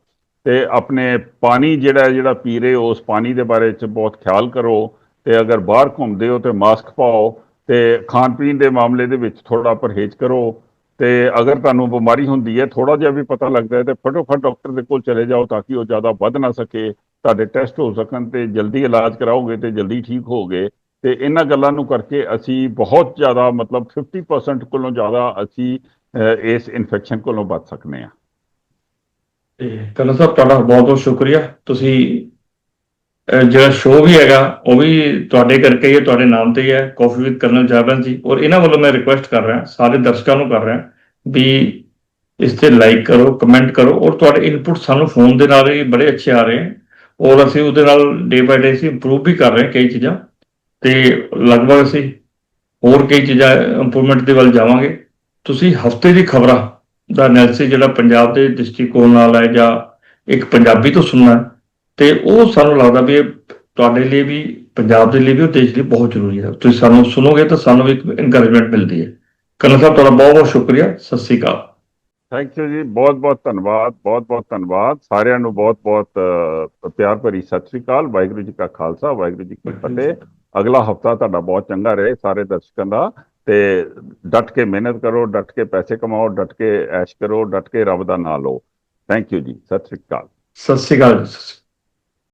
ਤੇ ਆਪਣੇ ਪਾਣੀ ਜਿਹੜਾ ਜਿਹੜਾ ਪੀ ਰਹੇ ਹੋ, ਉਸ ਪਾਣੀ ਦੇ ਬਾਰੇ ਚ ਬਹੁਤ ਖਿਆਲ ਕਰੋ ਤੇ ਅਗਰ ਬਾਹਰ ਘੁੰਮਦੇ ਹੋ ਤੇ ਮਾਸਕ ਪਾਓ ਤੇ ਖਾਣ ਪੀਣ ਦੇ ਮਾਮਲੇ ਦੇ ਵਿੱਚ ਥੋੜਾ ਪਰਹੇਜ਼ ਕਰੋ ਤੇ ਅਗਰ ਤੁਹਾਨੂੰ ਬਿਮਾਰੀ ਹੁੰਦੀ ਹੈ ਥੋੜਾ ਜਿਹਾ ਵੀ ਪਤਾ ਲੱਗਦਾ ਹੈ ਤੇ ਫਟੋਫਟ ਡਾਕਟਰ ਦੇ ਕੋਲ ਚਲੇ ਜਾਓ ਤਾਂ ਕਿ ਉਹ ਜ਼ਿਆਦਾ ਵੱਧ ਨਾ ਸਕੇ। ਤੁਹਾਡੇ ਟੈਸਟ ਹੋ ਸਕਣ ਤੇ ਜਲਦੀ ਇਲਾਜ ਕਰਾਓਗੇ ਤੇ ਜਲਦੀ ਠੀਕ ਹੋਗੇ ਤੇ ਇਹਨਾਂ ਗੱਲਾਂ ਨੂੰ ਕਰਕੇ ਅਸੀਂ ਬਹੁਤ ਜ਼ਿਆਦਾ ਮਤਲਬ 50% ਕੋਲੋਂ ਜ਼ਿਆਦਾ ਅਸੀਂ ਇਸ ਇਨਫੈਕਸ਼ਨ ਕੋਲੋਂ ਬਚ ਸਕਨੇ ਆ। ਤੇ ਕਰਨਲ ਸਾਹਿਬ, ਤੁਹਾਡਾ ਬਹੁਤ ਬਹੁਤ ਸ਼ੁਕਰੀਆ। ਤੁਸੀਂ ਜਿਹੜਾ ਸ਼ੋਅ ਵੀ ਹੈਗਾ, ਉਹ ਵੀ ਤੁਹਾਡੇ ਕਰਕੇ ਹੀ ਹੈ, ਤੁਹਾਡੇ ਨਾਮ ਤੇ ਹੀ ਹੈ ਕਾਫੀ ਵਿਦ ਕਰਨਲ ਜਾਬਨ ਜੀ। ਔਰ ਇਹਨਾਂ ਵੱਲੋਂ ਮੈਂ ਰਿਕੁਐਸਟ ਕਰ ਰਿਹਾ, ਸਾਰੇ ਦਰਸ਼ਕਾਂ ਨੂੰ ਕਰ ਰਿਹਾ, ਵੀ ਇਸ ਤੇ ਲਾਈਕ ਕਰੋ ਕਮੈਂਟ ਕਰੋ, ਔਰ ਤੁਹਾਡੇ ਇਨਪੁਟ ਸਾਨੂੰ ਫੋਨ ਦੇ ਨਾਲ ਹੀ ਬੜੇ ਅੱਛੇ ਆ ਰਹੇ ਹਨ ਔਰ ਅਸੀਂ ਉਹਦੇ ਨਾਲ ਡੇ ਬਾਈ ਡੇ ਅਸੀਂ ਇੰਪਰੂਵ ਵੀ ਕਰ ਰਹੇ ਹਾਂ ਕਈ ਚੀਜ਼ਾਂ। ਤੇ ਲਗਭਗ ਅਸੀਂ ਹੋਰ ਕਈ ਚੀਜ਼ਾਂ ਇੰਪਰੂਵਮੈਂਟ ਦੇ ਵੱਲ ਜਾਵਾਂਗੇ। ਤੁਸੀਂ ਹਫ਼ਤੇ ਦੀ ਖਬਰਾਂ ਦਾ ਐਨਾਲਿਸਿਸ ਜਿਹੜਾ ਪੰਜਾਬ ਦੇ ਦ੍ਰਿਸ਼ਟੀਕੋਣ ਨਾਲ ਹੈ ਜਾਂ ਇੱਕ ਪੰਜਾਬੀ ਤੋਂ ਸੁਣਨਾ ਤੇ ਉਹ ਸਾਨੂੰ ਲੱਗਦਾ ਵੀ ਤੁਹਾਡੇ ਲਈ ਵੀ ਪੰਜਾਬ ਦੇ ਲਈ ਵੀ ਉਹ ਦੇਸ਼ ਲਈ ਬਹੁਤ ਜ਼ਰੂਰੀ ਹੈ। ਤੁਸੀਂ ਸਾਨੂੰ ਸੁਣੋਗੇ ਤਾਂ ਸਾਨੂੰ ਵੀ ਇੱਕ ਇਨਕਰੇਜਮੈਂਟ ਮਿਲਦੀ ਹੈ। ਕਰਨਲ ਸਾਹਿਬ ਤੁਹਾਡਾ ਬਹੁਤ ਬਹੁਤ ਸ਼ੁਕਰੀਆ। ਸਤਿ ਸ੍ਰੀ ਅਕਾਲ। ਥੈਂਕ ਯੂ ਜੀ। ਬਹੁਤ ਬਹੁਤ ਧੰਨਵਾਦ ਬਹੁਤ ਬਹੁਤ ਧੰਨਵਾਦ। ਸਾਰਿਆਂ ਨੂੰ ਬਹੁਤ ਬਹੁਤ ਪਿਆਰ ਭਰੀ ਸਤਿ ਸ੍ਰੀ ਅਕਾਲ। ਵਾਹਿਗੁਰੂ ਜੀ ਕਾ ਖਾਲਸਾ ਵਾਹਿਗੁਰੂ ਜੀ ਕੀ ਫਤਿਹ। ਅਗਲਾ ਹਫਤਾ ਤੁਹਾਡਾ ਬਹੁਤ ਚੰਗਾ ਰਹੇ ਸਾਰੇ ਦਰਸ਼ਕਾਂ ਦਾ ਤੇ ਡਟ ਕੇ ਮਿਹਨਤ ਕਰੋ, ਡਟ ਕੇ ਪੈਸੇ ਕਮਾਓ, ਡਟ ਕੇ ਐਸ਼ ਕਰੋ, ਡਟ ਕੇ ਰੱਬ ਦਾ ਨਾਮ ਲਓ। ਥੈਂਕ ਯੂ ਜੀ, ਸਤਿ ਸ੍ਰੀ ਅਕਾਲ। ਸਤਿ ਸ੍ਰੀ ਅਕਾਲ ਸਤਿ ਸ੍ਰੀ ਅਕਾਲ